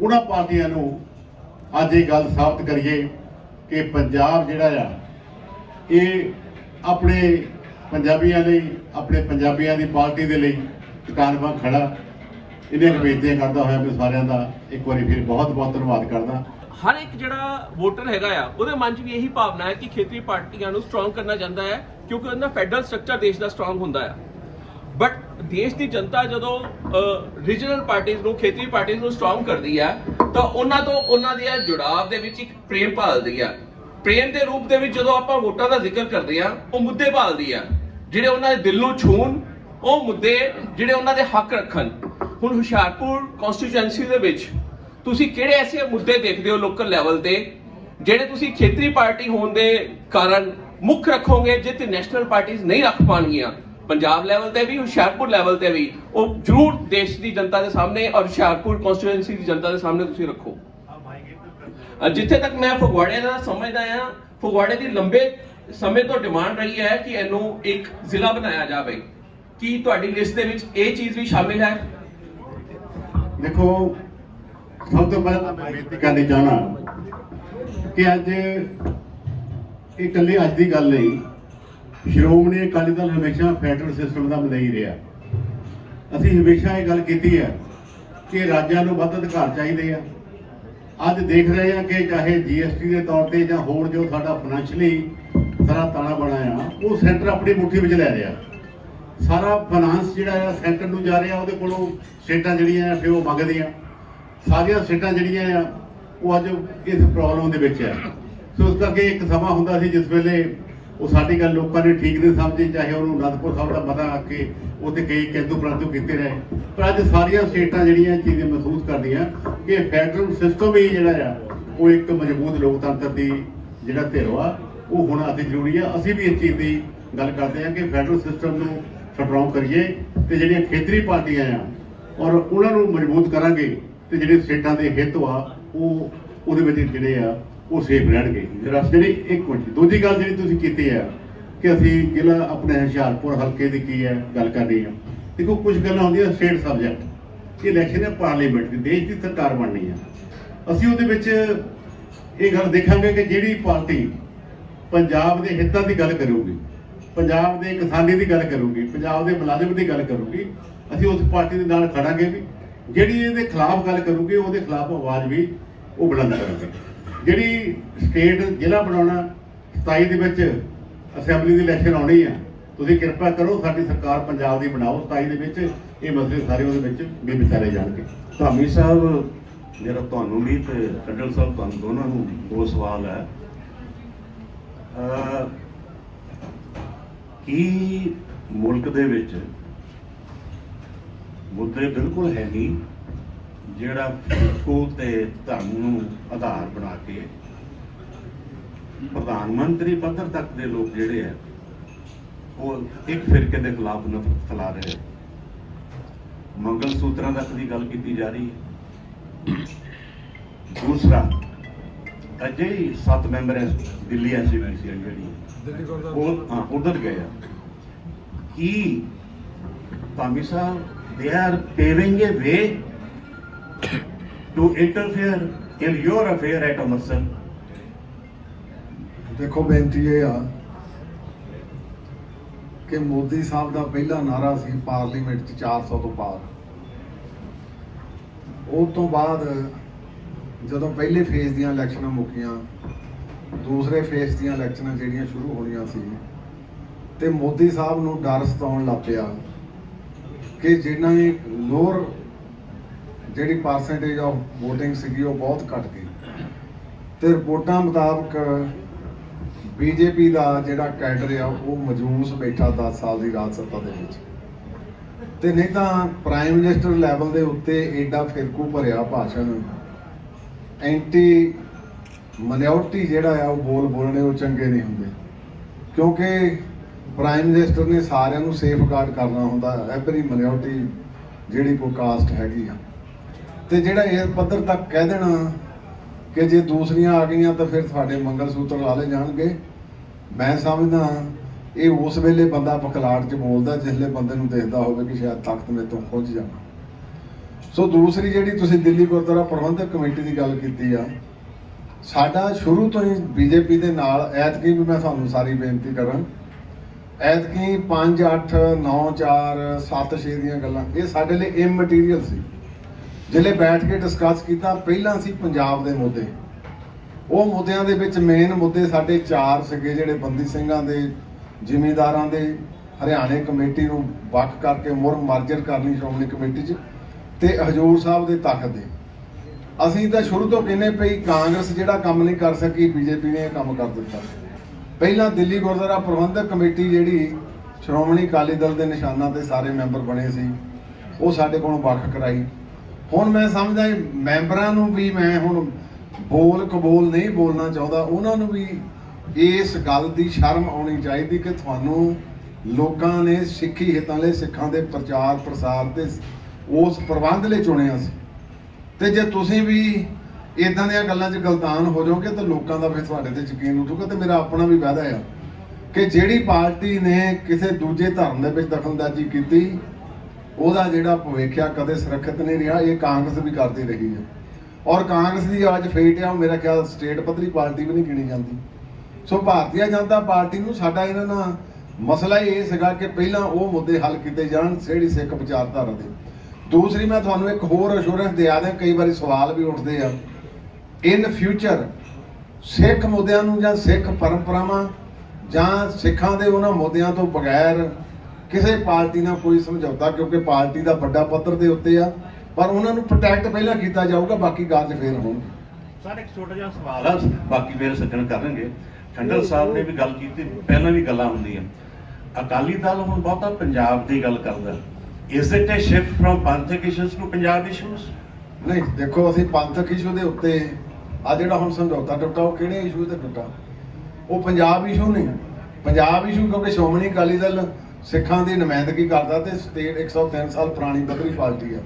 ਉਹਨਾਂ ਪਾਰਟੀਆਂ ਨੂੰ ਅੱਜ ਇਹ ਗੱਲ ਸਾਬਤ ਕਰੀਏ ਕਿ ਪੰਜਾਬ ਜਿਹੜਾ ਆ, ਇਹ ਆਪਣੇ ਪੰਜਾਬੀਆਂ ਲਈ, ਆਪਣੇ ਪੰਜਾਬੀਆਂ ਦੀ ਪਾਰਟੀ ਦੇ ਲਈ ਟਿਕਾਣ ਖੜਾ। ਇਹਨੇ ਬੇਨਤੀਆਂ ਕਰਦਾ ਹੋਇਆ ਮੈਂ ਸਾਰਿਆਂ ਦਾ, ਇੱਕ ਵਾਰੀ ਫਿਰ ਬਹੁਤ ਬਹੁਤ ਧੰਨਵਾਦ ਕਰਦਾ। ਹਰ ਇੱਕ ਜਿਹੜਾ ਵੋਟਰ ਹੈਗਾ ਆ, ਉਹਦੇ ਮਨ 'ਚ ਵੀ ਇਹੀ ਭਾਵਨਾ ਹੈ ਕਿ ਖੇਤਰੀ ਪਾਰਟੀਆਂ ਨੂੰ ਸਟਰੋਂਗ ਕਰਨਾ ਚਾਹੁੰਦਾ ਹੈ, ਕਿਉਂਕਿ ਉਹਨਾਂ ਫੈਡਰਲ ਸਟਰਕਚਰ ਦੇਸ਼ ਦਾ ਸਟਰੋਂਗ ਹੁੰਦਾ ਆ ਬਟ ਦੇਸ਼ ਦੀ ਜਨਤਾ ਜਦੋਂ ਰੀਜਨਲ ਪਾਰਟੀਆਂ ਨੂੰ, ਖੇਤਰੀ ਪਾਰਟੀਆਂ ਨੂੰ ਸਟਰੋਂਗ ਕਰਦੀ ਆ, ਤਾਂ ਉਹਨਾਂ ਤੋਂ ਉਹਨਾਂ ਦੇ ਜੁੜਾਵ ਦੇ ਵਿੱਚ ਇੱਕ ਪ੍ਰੇਮ ਭਾਲਦੀ ਆ। ਪ੍ਰੇਮ ਦੇ ਰੂਪ ਦੇ ਵਿੱਚ ਜਦੋਂ ਆਪਾਂ ਵੋਟਾਂ ਦਾ ਜ਼ਿਕਰ ਕਰਦੇ ਆ, ਉਹ ਮੁੱਦੇ ਭਾਲਦੀ ਆ। ਜਿਹੜੇ ਉਹਨਾਂ ਦੇ ਦਿਲ ਨੂੰ ਛੂਹਣ, ਉਹ ਮੁੱਦੇ ਜਿਹੜੇ ਉਹਨਾਂ ਦੇ ਹੱਕ ਰੱਖਣ। ਹੁਣ ਹੁਸ਼ਿਆਰਪੁਰ ਕਨਸਟੀਚੁਐਂਸੀ ਦੇ ਵਿੱਚ ਤੁਸੀਂ ਕਿਹੜੇ ਐਸੇ ਮੁੱਦੇ ਦੇਖਦੇ ਹੋ ਲੋਕਲ ਲੈਵਲ ਤੇ, ਜਿਹੜੇ ਤੁਸੀਂ ਖੇਤਰੀ ਪਾਰਟੀ ਹੋਣ ਦੇ ਕਾਰਨ ਮੁੱਖ ਰੱਖੋਗੇ, ਜਿੱਥੇ ਨੈਸ਼ਨਲ ਪਾਰਟੀਆਂ ਨਹੀਂ ਰੱਖ ਪਾਣਗੀਆਂ ਪੰਜਾਬ ਲੈਵਲ ਤੇ ਵੀ ਹੁਸ਼ਿਆਰਪੁਰ ਲੈਵਲ ਤੇ ਵੀ, ਉਹ ਜ਼ਰੂਰ ਦੇਸ਼ ਦੀ ਜਨਤਾ ਦੇ ਸਾਹਮਣੇ ਔਰ ਹੁਸ਼ਿਆਰਪੁਰ ਕਨਸਟੀਚੁਐਂਸੀ ਦੀ ਜਨਤਾ ਦੇ ਸਾਹਮਣੇ ਤੁਸੀਂ ਰੱਖੋ। ਜਿੱਥੇ ਤੱਕ ਮੈਂ ਫਗਵਾੜੇ ਦਾ ਸਮਝਦਾ ਆ ਫਗਵਾੜੇ ਦੀ ਲੰਬੇ ਸਮੇਂ ਤੋਂ ਡਿਮਾਂਡ ਰਹੀ ਹੈ ਕਿ ਇਹਨੂੰ ਇੱਕ ਜ਼ਿਲ੍ਹਾ ਬਣਾਇਆ ਜਾਵੇ। ਕੀ ਤੁਹਾਡੀ ਲਿਸਟ ਦੇ ਵਿੱਚ ਇਹ ਚੀਜ਼ ਵੀ ਸ਼ਾਮਿਲ ਹੈ? ਦੇਖੋ, ਸਭ ਤੋਂ ਪਹਿਲਾਂ ਮੈਂ ਬੇਨਤੀ ਕਰਨੀ ਚਾਹਣਾ ਕਿ ਅੱਜ ਇਹ ਇਕੱਲੀ ਅੱਜ ਦੀ ਗੱਲ ਨਹੀਂ ਸ਼੍ਰੋਮਣੀ ਅਕਾਲੀ ਦਲ ਹਮੇਸ਼ਾ ਫੈਡਰਲ ਸਿਸਟਮ ਦਾ ਬਣਾਈ ਰਿਹਾ। ਅਸੀਂ ਹਮੇਸ਼ਾ ਇਹ ਗੱਲ ਕੀਤੀ ਹੈ ਕਿ ਰਾਜਾਂ ਨੂੰ ਵੱਧ ਅਧਿਕਾਰ ਚਾਹੀਦੇ ਆ। ਅੱਜ ਦੇਖ ਰਹੇ ਹਾਂ ਕਿ ਚਾਹੇ ਜੀਐਸਟੀ ਦੇ ਤੌਰ ਤੇ ਜਾਂ ਹੋਰ ਜੋ ਸਾਡਾ ਫਾਈਨੈਂਸ਼ਲੀ ਸਾਰਾ ਤਾਣਾ ਬਣਾਇਆ ਉਹ ਸੈਂਟਰ ਆਪਣੀ ਮੁੱਠੀ ਵਿੱਚ ਲੈ ਰਿਹਾ। ਸਾਰਾ ਫਾਈਨਾਂਸ ਜਿਹੜਾ ਆ, ਸੈਂਟਰ ਨੂੰ ਜਾ ਰਿਹਾ, ਉਹਦੇ ਕੋਲੋਂ ਸਟੇਟਾਂ ਜਿਹੜੀਆਂ ਆ, ਫਿਰ ਉਹ ਮੰਗਦੀਆਂ ਸਾਰੀਆਂ ਸਟੇਟਾਂ ਜਿਹੜੀਆਂ ਆ, ਉਹ ਅੱਜ ਇਸ ਪ੍ਰੋਬਲਮ ਦੇ ਵਿੱਚ ਆ। ਸੋ ਇਸ ਕਰਕੇ ਇੱਕ ਸਮਾਂ ਹੁੰਦਾ ਸੀ ਜਿਸ ਵੇਲੇ ਉਹ ਸਾਡੀ ਗੱਲ ਲੋਕਾਂ ਨੇ ਠੀਕ ਨਹੀਂ ਸਮਝੀ, ਚਾਹੇ ਉਹਨੂੰ ਅਨੰਦਪੁਰ ਸਾਹਿਬ ਦਾ ਪਤਾ ਆ ਕੇ ਉੱਥੇ ਕਈ ਕਿੰਤੂ ਪ੍ਰੰਤੂ ਕੀਤੇ ਰਹੇ। ਪਰ ਅੱਜ ਸਾਰੀਆਂ ਸਟੇਟਾਂ ਜਿਹੜੀਆਂ ਇਹ ਚੀਜ਼ਾਂ ਮਹਿਸੂਸ ਕਰਦੀਆਂ ਕਿ ਫੈਡਰਲ ਸਿਸਟਮ ਹੀ ਜਿਹੜਾ ਆ, ਉਹ ਇੱਕ ਮਜ਼ਬੂਤ ਲੋਕਤੰਤਰ ਦੀ ਜਿਹੜਾ ਧਿਰਵਾ ਉਹ ਹੋਣਾ ਅਤੀ ਜ਼ਰੂਰੀ ਆ। ਅਸੀਂ ਵੀ ਇਸ ਚੀਜ਼ ਦੀ ਗੱਲ ਕਰਦੇ ਹਾਂ ਕਿ ਫੈਡਰਲ ਸਿਸਟਮ ਨੂੰ ਸਟਰੋਂਗ ਕਰੀਏ ਤੇ ਜਿਹੜੀਆਂ ਖੇਤਰੀ ਪਾਰਟੀਆਂ ਆ, ਔਰ ਉਹਨਾਂ ਨੂੰ ਮਜ਼ਬੂਤ ਕਰਾਂਗੇ ਤੇ ਜਿਹੜੇ ਸਟੇਟਾਂ ਦੇ ਹਿੱਤ ਆ ਉਹ ਉਹਦੇ ਵਿੱਚ ਜਿਹੜੇ ਆ ਉਹ ਸੇਫ ਰਹਿਣਗੇ। ਜਿਹੜਾ ਜਿਹੜੀ ਇੱਕ ਮਿੰਟ ਦੂਜੀ ਗੱਲ ਜਿਹੜੀ ਤੁਸੀਂ ਕੀਤੀ ਹੈ ਕਿ ਅਸੀਂ ਜ਼ਿਲ੍ਹਾ ਆਪਣੇ ਹੁਸ਼ਿਆਰਪੁਰ ਹਲਕੇ ਦੀ ਕੀ ਹੈ ਗੱਲ ਕਰ ਰਹੀ ਹਾਂ ਦੇਖੋ, ਕੁਝ ਗੱਲਾਂ ਹੁੰਦੀਆਂ ਸਟੇਟ ਸਬਜੈਕਟ ਇਹ ਇਲੈਕਸ਼ਨ ਹੈ ਪਾਰਲੀਮੈਂਟ ਦੀ, ਦੇਸ਼ ਦੀ ਸਰਕਾਰ ਬਣਨੀ ਆ। ਅਸੀਂ ਉਹਦੇ ਵਿੱਚ ਇਹ ਗੱਲ ਦੇਖਾਂਗੇ ਕਿ ਜਿਹੜੀ ਪਾਰਟੀ ਪੰਜਾਬ ਦੇ ਹਿੱਤਾਂ ਦੀ ਗੱਲ ਕਰੂਗੀ, ਪੰਜਾਬ ਦੇ ਕਿਸਾਨੀ ਦੀ ਗੱਲ ਕਰੂਗੀ, ਪੰਜਾਬ ਦੇ ਮੁਲਾਜ਼ਮ ਦੀ ਗੱਲ ਕਰੂਗੀ, ਅਸੀਂ ਉਸ ਪਾਰਟੀ ਦੇ ਨਾਲ ਖੜਾਂਗੇ ਵੀ। ਜਿਹੜੀ ਇਹਦੇ ਖਿਲਾਫ ਗੱਲ ਕਰੂਗੀ, ਉਹਦੇ ਖਿਲਾਫ ਆਵਾਜ਼ ਵੀ ਉਹ ਬੁਲੰਦ ਕਰਾਂਗੇ। ਜਿਹੜੀ ਸਟੇਟ ਜ਼ਿਲ੍ਹਾ ਬਣਾਉਣਾ 27 ਦੇ ਵਿੱਚ ਅਸੈਂਬਲੀ ਦੀ ਇਲੈਕਸ਼ਨ ਆਉਣੀ ਆ, ਤੁਸੀਂ ਕਿਰਪਾ ਕਰੋ ਸਾਡੀ ਸਰਕਾਰ ਪੰਜਾਬ ਦੀ ਬਣਾਓ 27 ਦੇ ਵਿੱਚ ਇਹ ਮਸਲੇ ਸਾਰੇ ਉਹਦੇ ਵਿੱਚ ਵੀ ਵਿਚਾਰੇ ਜਾਣਗੇ। ਧਾਮੀ ਸਾਹਿਬ ਮੇਰਾ ਤੁਹਾਨੂੰ ਵੀ ਤੇ ਖੱਡਲ ਸਾਹਿਬ ਤੁਹਾਨੂੰ ਦੋਨਾਂ ਨੂੰ ਦੋ ਸਵਾਲ ਹੈ। ਕੀ ਮੁਲਕ ਦੇ ਵਿੱਚ ਮੁੱਦੇ ਬਿਲਕੁਲ ਹੈ ਨਹੀਂ? ਜਿਹੜਾ ਫਿਰਕੂ ਤੇ ਧਰਮ ਨੂੰ ਆਧਾਰ ਬਣਾ ਕੇ ਪ੍ਰਧਾਨ ਮੰਤਰੀ ਪੱਧਰ ਤੱਕ ਦੇ ਲੋਕ ਜਿਹੜੇ ਆ ਉਹ ਇੱਕ ਫਿਰਕੇ ਦੇ ਖਿਲਾਫ ਨਫ਼ਰਤ ਫੈਲਾ ਰਹੇ ਆ। ਮੰਗਲ ਸੂਤਰਾਂ ਤੱਕ ਦੀ ਗੱਲ ਕੀਤੀ ਜਾ ਰਹੀ ਹੈ। ਦੂਸਰਾ ਅਜੇ ਹੀ ਸੱਤ ਮੈਂਬਰ ਹੈ ਦਿੱਲੀ ਐਸਜੀਪੀਸੀ ਜਿਹੜੀ ਉਹ ਹਾਂ ਉਧਰ ਗਏ ਆ। ਕੀ ਧਾਮੀ ਸਾਹਿਬ ਦੇ are paving a way to interfere in your affair at Amritsar ਦੇਖੋ, ਬੇਨਤੀ ਇਹ ਆ ਕਿ ਮੋਦੀ ਸਾਹਿਬ ਦਾ ਪਹਿਲਾ ਨਾਰਾ ਸੀ ਪਾਰਲੀਮੈਂਟ 'ਚ 400 ਤੋਂ ਪਾਰ। ਉਹ ਤੋਂ ਬਾਅਦ ਜਦੋਂ ਪਹਿਲੇ ਫੇਜ਼ ਦੀਆਂ ਇਲੈਕਸ਼ਨਾਂ ਮੁੱਕੀਆਂ, ਦੂਸਰੇ ਫੇਜ਼ ਦੀਆਂ ਇਲੈਕਸ਼ਨਾਂ ਜਿਹੜੀਆਂ ਸ਼ੁਰੂ ਹੋਣੀਆਂ ਸੀ, ਤੇ ਮੋਦੀ ਸਾਹਿਬ ਨੂੰ ਡਰ ਸਤਾਉਣ ਲੱਗ ਪਿਆ ਕਿ ਜਿਨ੍ਹਾਂ ਦੀ ਲੋਅਰ ਜਿਹੜੀ ਪਰਸੈਂਟੇਜ ਆਫ VOTING ਸੀਗੀ ਉਹ ਬਹੁਤ ਘਟ ਗਈ। ਤੇ ਰਿਪੋਰਟਾਂ ਮੁਤਾਬਕ ਬੀਜੇਪੀ ਦਾ ਜਿਹੜਾ ਕੈਡਰ ਆ, ਉਹ ਮਜੂਸ ਬੈਠਾ 10 ਸਾਲ ਦੀ ਰਾਜ ਸੱਤਾ ਦੇ ਵਿੱਚ। ਤੇ ਨਹੀਂ ਤਾਂ ਪ੍ਰਾਈਮ ਮਿਨਿਸਟਰ ਲੈਵਲ ਦੇ ਉੱਤੇ ਐਡਾ ਫਿਰਕੂ ਭਰਿਆ ਭਾਸ਼ਣ। ਐਂਟੀ ਮਨਿਓਰਟੀ ਜਿਹੜਾ ਆ, ਉਹ ਬੋਲ ਬੋਲਣੇ ਉਹ ਚੰਗੇ ਨਹੀਂ ਹੁੰਦੇ। ਕਿਉਂਕਿ ਪ੍ਰਾਈਮ ਮਿਨਿਸਟਰ ਨੇ ਸਾਰਿਆਂ ਨੂੰ ਸੇਫ ਗਾਰਡ ਕਰਨਾ ਹੁੰਦਾ ਐਵਰੀ ਮਨਿਓਰਟੀ ਜਿਹੜੀ ਕੋਈ ਕਾਸਟ ਹੈਗੀ ਆ। ਤੇ ਜਿਹੜਾ ਇਹ ਪੱਧਰ ਤੱਕ ਕਹਿ ਦੇਣਾ ਕਿ ਜੇ ਦੂਸਰੀਆਂ ਆ ਗਈਆਂ ਤਾਂ ਫਿਰ ਤੁਹਾਡੇ ਮੰਗਲ ਸੂਤਰ ਲਾ ਲਏ ਜਾਣਗੇ। ਮੈਂ ਸਮਝਦਾ ਇਹ ਉਸ ਵੇਲੇ ਬੰਦਾ ਪਖਲਾੜ 'ਚ ਬੋਲਦਾ ਜਿਸਲੇ ਬੰਦੇ ਨੂੰ ਦੇਖਦਾ ਹੋਵੇ ਕਿ ਸ਼ਾਇਦ ਤਾਕਤ ਮੇਰੇ ਤੋਂ ਖੁੱਜ ਜਾਣਾ। ਸੋ ਦੂਸਰੀ ਜਿਹੜੀ ਤੁਸੀਂ ਦਿੱਲੀ ਗੁਰਦੁਆਰਾ ਪ੍ਰਬੰਧਕ ਕਮੇਟੀ ਦੀ ਗੱਲ ਕੀਤੀ ਆ, ਸਾਡਾ ਸ਼ੁਰੂ ਤੋਂ ਹੀ ਬੀਜੇਪੀ ਦੇ ਨਾਲ, ਐਤਕੀ ਵੀ ਮੈਂ ਤੁਹਾਨੂੰ ਸਾਰੀ ਬੇਨਤੀ ਕਰਾਂ, ਐਤਕੀ 5 8 9 4 7 6 ਦੀਆਂ ਗੱਲਾਂ, ਇਹ ਸਾਡੇ ਲਈ ਇਮਟੀਰੀਅਲ ਸੀ। ਜਿਹੜੇ ਬੈਠ ਕੇ ਡਿਸਕਸ ਕੀਤਾ, ਪਹਿਲਾਂ ਸੀ ਪੰਜਾਬ ਦੇ ਮੁੱਦੇ। ਉਹ ਮੁੱਦਿਆਂ ਦੇ ਵਿੱਚ ਮੇਨ ਮੁੱਦੇ ਸਾਡੇ ਚਾਰ ਸੀਗੇ ਜਿਹੜੇ ਬੰਦੀ ਸਿੰਘਾਂ ਦੇ, ਜ਼ਿਮੀਂਦਾਰਾਂ ਦੇ, ਹਰਿਆਣੇ ਕਮੇਟੀ ਨੂੰ ਵੱਖ ਕਰਕੇ ਮੁਰ ਮਾਰਜਰ ਕਰਨੀ ਸ਼੍ਰੋਮਣੀ ਕਮੇਟੀ 'ਚ ਤੇ ਹਜੂਰ ਸਾਹਿਬ ਦੇ ਤਖਤ ਦੇ। ਅਸੀਂ ਤਾਂ ਸ਼ੁਰੂ ਤੋਂ ਕਹਿੰਦੇ ਪਈ ਕਾਂਗਰਸ ਜਿਹੜਾ ਕੰਮ ਨਹੀਂ ਕਰ ਸਕੀ, ਬੀਜੇਪੀ ਨੇ ਇਹ ਕੰਮ ਕਰ ਦਿੱਤਾ। ਪਹਿਲਾਂ ਦਿੱਲੀ ਗੁਰਦੁਆਰਾ ਪ੍ਰਬੰਧਕ ਕਮੇਟੀ ਜਿਹੜੀ ਸ਼੍ਰੋਮਣੀ ਅਕਾਲੀ ਦਲ ਦੇ ਨਿਸ਼ਾਨਾਂ ਤੇ ਸਾਰੇ ਮੈਂਬਰ ਬਣੇ ਸੀ, ਉਹ ਸਾਡੇ ਕੋਲੋਂ ਵੱਖ ਕਰਾਈ। ਹੁਣ ਮੈਂ ਸਮਝਦਾ ਮੈਂਬਰਾਂ ਨੂੰ ਵੀ ਮੈਂ ਹੁਣ ਬੋਲ ਕਬੂਲ ਨਹੀਂ ਬੋਲਣਾ ਚਾਹੁੰਦਾ, ਉਹਨਾਂ ਨੂੰ ਵੀ ਇਸ ਗੱਲ ਦੀ ਸ਼ਰਮ ਆਉਣੀ ਚਾਹੀਦੀ ਕਿ ਤੁਹਾਨੂੰ ਲੋਕਾਂ ਨੇ ਸਿੱਖੀ ਹਿੱਤਾਂ ਲਈ, ਸਿੱਖਾਂ ਦੇ ਪ੍ਰਚਾਰ ਪ੍ਰਸਾਰ ਤੇ ਉਸ ਪ੍ਰਬੰਧ ਲਈ ਚੁਣਿਆ ਸੀ। ਤੇ ਜੇ ਤੁਸੀਂ ਵੀ ਇਦਾਂ ਦੀਆਂ ਗੱਲਾਂ 'ਚ ਗਲਤਾਨ ਹੋ ਜਾਓਗੇ ਤਾਂ ਲੋਕਾਂ ਦਾ ਫਿਰ ਤੁਹਾਡੇ ਤੇ ਯਕੀਨ ਉੱਠੂਗਾ ਤੇ ਮੇਰਾ ਆਪਣਾ ਵੀ ਵਾਅਦਾ ਆ ਕਿ ਜਿਹੜੀ ਪਾਰਟੀ ਨੇ ਕਿਸੇ ਦੂਜੇ ਧਰਮ ਦੇ ਵਿੱਚ ਦਖਲਅੰਦਾਜ਼ੀ ਕੀਤੀ ਉਹਦਾ ਜਿਹੜਾ ਭਵਿੱਖਿਆ ਕਦੇ ਸੁਰੱਖਿਅਤ ਨਹੀਂ ਰਿਹਾ, ਇਹ ਕਾਂਗਰਸ ਵੀ ਕਰਦੀ ਰਹੀ ਹੈ। ਔਰ ਕਾਂਗਰਸ ਦੀ ਅੱਜ ਫੇਟ ਆ, ਉਹ ਮੇਰਾ ਖਿਆਲ ਸਟੇਟ ਪੱਧਰੀ ਪਾਰਟੀ ਵੀ ਨਹੀਂ ਗਿਣੀ ਜਾਂਦੀ। ਸੋ ਭਾਰਤੀ ਜਨਤਾ ਪਾਰਟੀ ਨੂੰ ਸਾਡਾ ਇਹਨਾਂ ਨਾਲ ਮਸਲਾ ਹੀ ਇਹ ਸੀਗਾ ਕਿ ਪਹਿਲਾਂ ਉਹ ਮੁੱਦੇ ਹੱਲ ਕੀਤੇ ਜਾਣ, ਜਿਹੜੀ ਸਿੱਖ ਵਿਚਾਰਧਾਰਾ ਦੇ। ਦੂਸਰੀ, ਮੈਂ ਤੁਹਾਨੂੰ ਇੱਕ ਹੋਰ ਅਸ਼ੋਰੈਂਸ ਦੇ ਦਿਆਂ, ਕਈ ਵਾਰੀ ਸਵਾਲ ਵੀ ਉੱਠਦੇ ਆ। ਇਨ ਫਿਊਚਰ ਸਿੱਖ ਮੁੱਦਿਆਂ ਨੂੰ ਜਾਂ ਸਿੱਖ ਪਰੰਪਰਾਵਾਂ ਜਾਂ ਸਿੱਖਾਂ ਦੇ ਉਹਨਾਂ ਮੁੱਦਿਆਂ ਤੋਂ ਬਗੈਰ ਕਿਸੇ ਪਾਰਟੀ ਨਾਲ ਕੋਈ ਸਮਝੌਤਾ ਕਿਉਂਕਿ ਪਾਰਟੀ ਦਾ ਵੱਡਾ ਪੱਧਰ ਦੇ ਉੱਤੇ ਆ ਪਰ ਉਹਨਾਂ ਨੂੰ ਪ੍ਰੋਟੈਕਟ ਪਹਿਲਾਂ ਕੀਤਾ ਜਾਊਗਾ ਬਾਕੀ ਕਾਰਜ ਫੇਰ ਹੋਣਗੇ। ਸਰ ਇੱਕ ਛੋਟਾ ਜਿਹਾ ਸਵਾਲ ਆ। ਬਾਕੀ ਮੇਰੇ ਸੱਜਣ ਕਰਨਗੇ। ਠੰਡਲ ਸਾਹਿਬ ਨੇ ਵੀ ਗੱਲ ਕੀਤੀ ਪਹਿਲਾਂ ਵੀ ਗੱਲਾਂ ਹੁੰਦੀਆਂ। ਅਕਾਲੀ ਦਲ ਹੁਣ ਬਹੁਤਾ ਪੰਜਾਬ ਦੀ ਗੱਲ ਕਰਦਾ। Is it a shift from Panthic issues to Punjab issues ਨਹੀਂ ਦੇਖੋ ਅਸੀਂ ਪੰਥਕ ਇਸ਼ੂ ਦੇ ਉੱਤੇ ਆ ਜਿਹੜਾ ਹੁਣ ਸਮਝੌਤਾ ਟੁੱਟਾ ਉਹ ਕਿਹੜੇ ਇਸ਼ੂ ਤੇ ਟੁੱਟਾ? ਉਹ ਪੰਜਾਬ ਇਸ਼ੂ ਨਹੀਂ। ਪੰਜਾਬ ਇਸ਼ੂ ਕਿਉਂਕਿ ਸ਼੍ਰੋਮਣੀ ਅਕਾਲੀ ਦਲ ਸਿੱਖਾਂ ਦੀ ਨੁਮਾਇੰਦਗੀ ਕਰਦਾ ਤੇ ਸਟੇਟ 103 ਸਾਲ ਪੁਰਾਣੀ ਪੱਧਰੀ ਪਾਰਟੀ ਆ।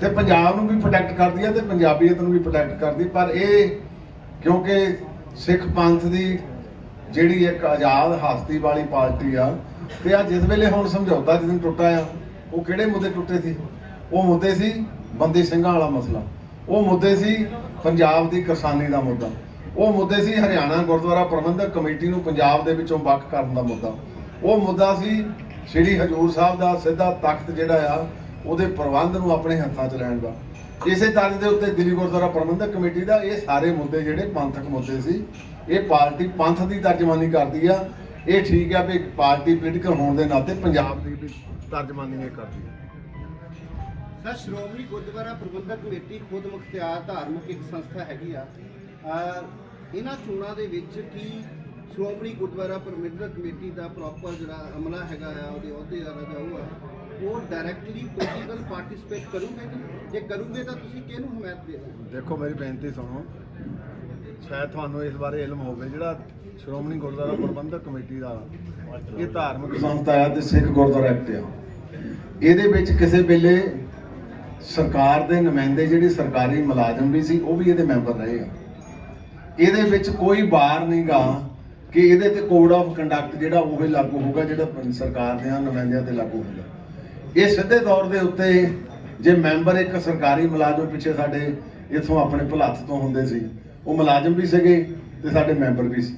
ਤੇ ਪੰਜਾਬ ਨੂੰ ਵੀ ਪ੍ਰੋਟੈਕਟ ਕਰਦੀ ਆ ਤੇ ਪੰਜਾਬੀਅਤ ਨੂੰ ਵੀ ਪ੍ਰੋਟੈਕਟ ਕਰਦੀ, ਪਰ ਇਹ ਕਿਉਂਕਿ ਸਿੱਖ ਪੰਥ ਦੀ ਜਿਹੜੀ ਇੱਕ ਆਜ਼ਾਦ ਹਸਤੀ ਵਾਲੀ ਪਾਰਟੀ ਆ, ਤੇ ਆ ਜਿਸ ਵੇਲੇ ਹੁਣ ਸਮਝੌਤਾ ਜਿਸ ਟੁੱਟਾ ਆ, ਉਹ ਕਿਹੜੇ ਮੁੱਦੇ ਟੁੱਟੇ ਸੀ? ਉਹ ਮੁੱਦੇ ਸੀ ਬੰਦੀ ਸਿੰਘਾਂ ਵਾਲਾ ਮਸਲਾ, ਉਹ ਮੁੱਦੇ ਸੀ ਪੰਜਾਬ ਦੀ ਕਿਸਾਨੀ ਦਾ ਮੁੱਦਾ, ਉਹ ਮੁੱਦੇ ਸੀ ਹਰਿਆਣਾ ਗੁਰਦੁਆਰਾ ਪ੍ਰਬੰਧਕ ਕਮੇਟੀ ਨੂੰ ਪੰਜਾਬ ਦੇ ਵਿੱਚੋਂ ਵੱਖ ਕਰਨ ਦਾ ਮੁੱਦਾ, ਉਹ ਮੁੱਦਾ ਸੀ ਸ੍ਰੀ ਹਜੂਰ ਸਾਹਿਬ ਦਾ ਸਿੱਧਾ ਤਖਤ ਜਿਹੜਾ ਆ, ਉਹਦੇ ਪ੍ਰਬੰਧ ਨੂੰ ਆਪਣੇ ਹੱਥਾਂ 'ਚ ਲੈਣ ਦਾ। ਇਸੇ ਤਰ੍ਹਾਂ ਦੇ ਉੱਤੇ ਦਿੱਲੀ ਗੁਰਦੁਆਰਾ ਪ੍ਰਬੰਧਕ ਕਮੇਟੀ ਦਾ ਇਹ ਸਾਰੇ ਮੁੱਦੇ ਜਿਹੜੇ ਪੰਥਕ ਮੁੱਦੇ ਸੀ, ਇਹ ਪਾਰਟੀ ਪੰਥ ਦੀ ਤਰਜਮਾਨੀ ਕਰਦੀ ਆ। ਇਹ ਠੀਕ ਆ ਵੀ ਪਾਰਟੀ ਪੋਲੀਟੀਕਲ ਹੋਣ ਦੇ ਨਾਤੇ ਪੰਜਾਬ ਦੀ ਵੀ ਤਰਜਮਾਨੀ ਇਹ ਕਰਦੀ ਆ। ਸਰ, ਸ਼੍ਰੋਮਣੀ ਗੁਰਦੁਆਰਾ ਪ੍ਰਬੰਧਕ ਕਮੇਟੀ ਖੁਦ ਮੁਖਤਿਆਰ ਧਾਰਮਿਕ ਇੱਕ ਸੰਸਥਾ ਹੈਗੀ ਆ। ਇਹਨਾਂ ਚੋਣਾਂ ਦੇ ਵਿੱਚ ਕੀ ਸ਼੍ਰੋਮਣੀ ਗੁਰਦੁਆਰਾ ਪ੍ਰਬੰਧਕ ਕਮੇਟੀ ਦਾ ਪ੍ਰੋਪਰ ਜਿਹੜਾ ਅਮਲਾ ਹੈਗਾ ਆ ਉਹਦੇ ਅਹੁਦੇ ਦਾ ਜਾਊਗਾ ਉਹ ਡਾਇਰੈਕਟਲੀ ਪੋਲੀਟੀਕਲ ਪਾਰਟਿਸਿਪੇਟ ਕਰੂਗੇ ਕਿ? ਜੇ ਕਰੂਗੇ ਤਾਂ ਤੁਸੀਂ ਕਿਹਨੂੰ ਹਮਾਇਤ ਦੇ ਦੇਖੋ ਮੇਰੀ ਬੇਨਤੀ ਸੁਣੋ। ਸ਼ਾਇਦ ਤੁਹਾਨੂੰ ਇਸ ਬਾਰੇ ਇਲਮ ਹੋਵੇ ਜਿਹੜਾ ਸ਼੍ਰੋਮਣੀ ਗੁਰਦੁਆਰਾ ਪ੍ਰਬੰਧਕ ਕਮੇਟੀ ਦਾ ਇਹ ਧਾਰਮਿਕ ਸੰਸਥਾ ਆ ਤੇ ਸਿੱਖ ਗੁਰਦੁਆਰਾ ਐਕਟ ਆ। ਇਹਦੇ ਵਿੱਚ ਕਿਸੇ ਵੇਲੇ ਸਰਕਾਰ ਦੇ ਨੁਮਾਇੰਦੇ ਜਿਹੜੇ ਸਰਕਾਰੀ ਮੁਲਾਜ਼ਮ ਵੀ ਸੀ ਉਹ ਵੀ ਇਹਦੇ ਮੈਂਬਰ ਰਹੇ ਆ। ਇਹਦੇ ਵਿੱਚ ਕੋਈ ਬਾਰ ਨਹੀਂਗਾ ਕਿ ਇਹਦੇ ਤੇ ਕੋਡ ਆਫ ਕੰਡਕਟ ਜਿਹੜਾ ਉਹ ਹੀ ਲਾਗੂ ਹੋਊਗਾ, ਜਿਹੜਾ ਸਰਕਾਰ ਦੇ ਨੁਮਾਇੰਦਿਆਂ ਤੇ ਲਾਗੂ ਹੁੰਦਾ। ਇਹ ਸਿੱਧੇ ਤੌਰ ਦੇ ਉੱਤੇ ਜੇ ਮੈਂਬਰ ਇੱਕ ਸਰਕਾਰੀ ਮੁਲਾਜ਼ਮ ਪਿੱਛੇ ਸਾਡੇ ਇਥੋਂ ਆਪਣੇ ਭੁਲੱਥ ਤੋਂ ਹੁੰਦੇ ਸੀ, ਉਹ ਮੁਲਾਜ਼ਮ ਵੀ ਸੀਗੇ ਤੇ ਸਾਡੇ ਮੈਂਬਰ ਵੀ ਸੀ।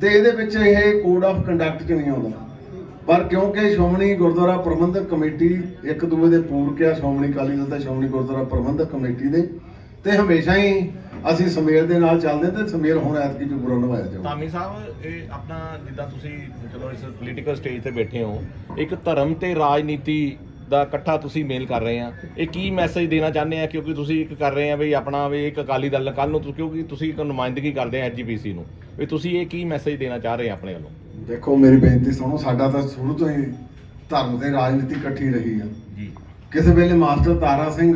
ਤੇ ਇਹਦੇ ਵਿੱਚ ਇਹ ਕੋਡ ਆਫ ਕੰਡਕਟ ਚ ਨਹੀਂ ਆਉਂਦਾ? ਪਰ ਕਿਉਂਕਿ ਸ਼੍ਰੋਮਣੀ ਗੁਰਦੁਆਰਾ ਪ੍ਰਬੰਧਕ ਕਮੇਟੀ ਇੱਕ ਦੂਜੇ ਦੇ ਪੂਰਕ ਆ, ਸ਼੍ਰੋਮਣੀ ਅਕਾਲੀ ਦਲ ਤੇ ਸ਼੍ਰੋਮਣੀ ਗੁਰਦੁਆਰਾ ਪ੍ਰਬੰਧਕ ਕਮੇਟੀ ਦੇ। ਤੇ ਹਮੇਸ਼ਾ ਹੀ ਅਸੀਂ ਸਮੇਲ ਦੇ ਨਾਲ ਚੱਲਦੇ ਤੇ ਸਮੇਲ ਹੁਣ ਐਤਕੀ ਵੀ ਬੁਰਾ ਨਿਭਾਇਆ ਜਾਊਗਾ ਧਾਮੀ ਸਾਹਿਬ ਇਹ ਆਪਣਾ ਜਿੱਦਾਂ ਤੁਸੀਂ ਚਲੋ ਇਸ ਪੋਲੀਟੀਕਲ ਸਟੇਜ ਤੇ ਬੈਠੇ ਹੋ ਇੱਕ ਧਰਮ ਤੇ ਰਾਜਨੀਤੀ ਦਾ ਇਕੱਠਾ ਤੁਸੀਂ ਮੇਲ ਕਰ ਰਹੇ ਆ ਇਹ ਕੀ ਮੈਸੇਜ ਦੇਣਾ ਚਾਹੁੰਦੇ ਆ? ਕਿਉਂਕਿ ਤੁਸੀਂ ਇੱਕ ਕਰ ਰਹੇ ਆ ਵੀ ਆਪਣਾ ਵੀ ਇੱਕ ਅਕਾਲੀ ਦਲ ਕੱਲ ਨੂੰ ਤੁਸੀਂ- ਕਿਉਂਕਿ ਤੁਸੀਂ ਇੱਕ ਨੁਮਾਇੰਦਗੀ ਕਰਦੇ ਆ ਐਜੀਪੀਸੀ ਨੂੰ। ਵੀ ਤੁਸੀਂ ਇਹ ਕੀ ਮੈਸੇਜ ਦੇਣਾ ਚਾਹ ਰਹੇ ਆ ਆਪਣੇ ਵੱਲੋਂ? ਦੇਖੋ ਮੇਰੀ ਬੇਨਤੀ ਸੁਣੋ ਸਾਡਾ ਤਾਂ ਸ਼ੁਰੂ ਤੋਂ ਹੀ ਧਰਮ ਤੇ ਰਾਜਨੀਤੀ ਇਕੱਠੀ ਰਹੀ ਆ। ਜੀ। ਕਿਸੇ ਵੇਲੇ ਮਾਸਟਰ ਤਾਰਾ ਸਿੰਘ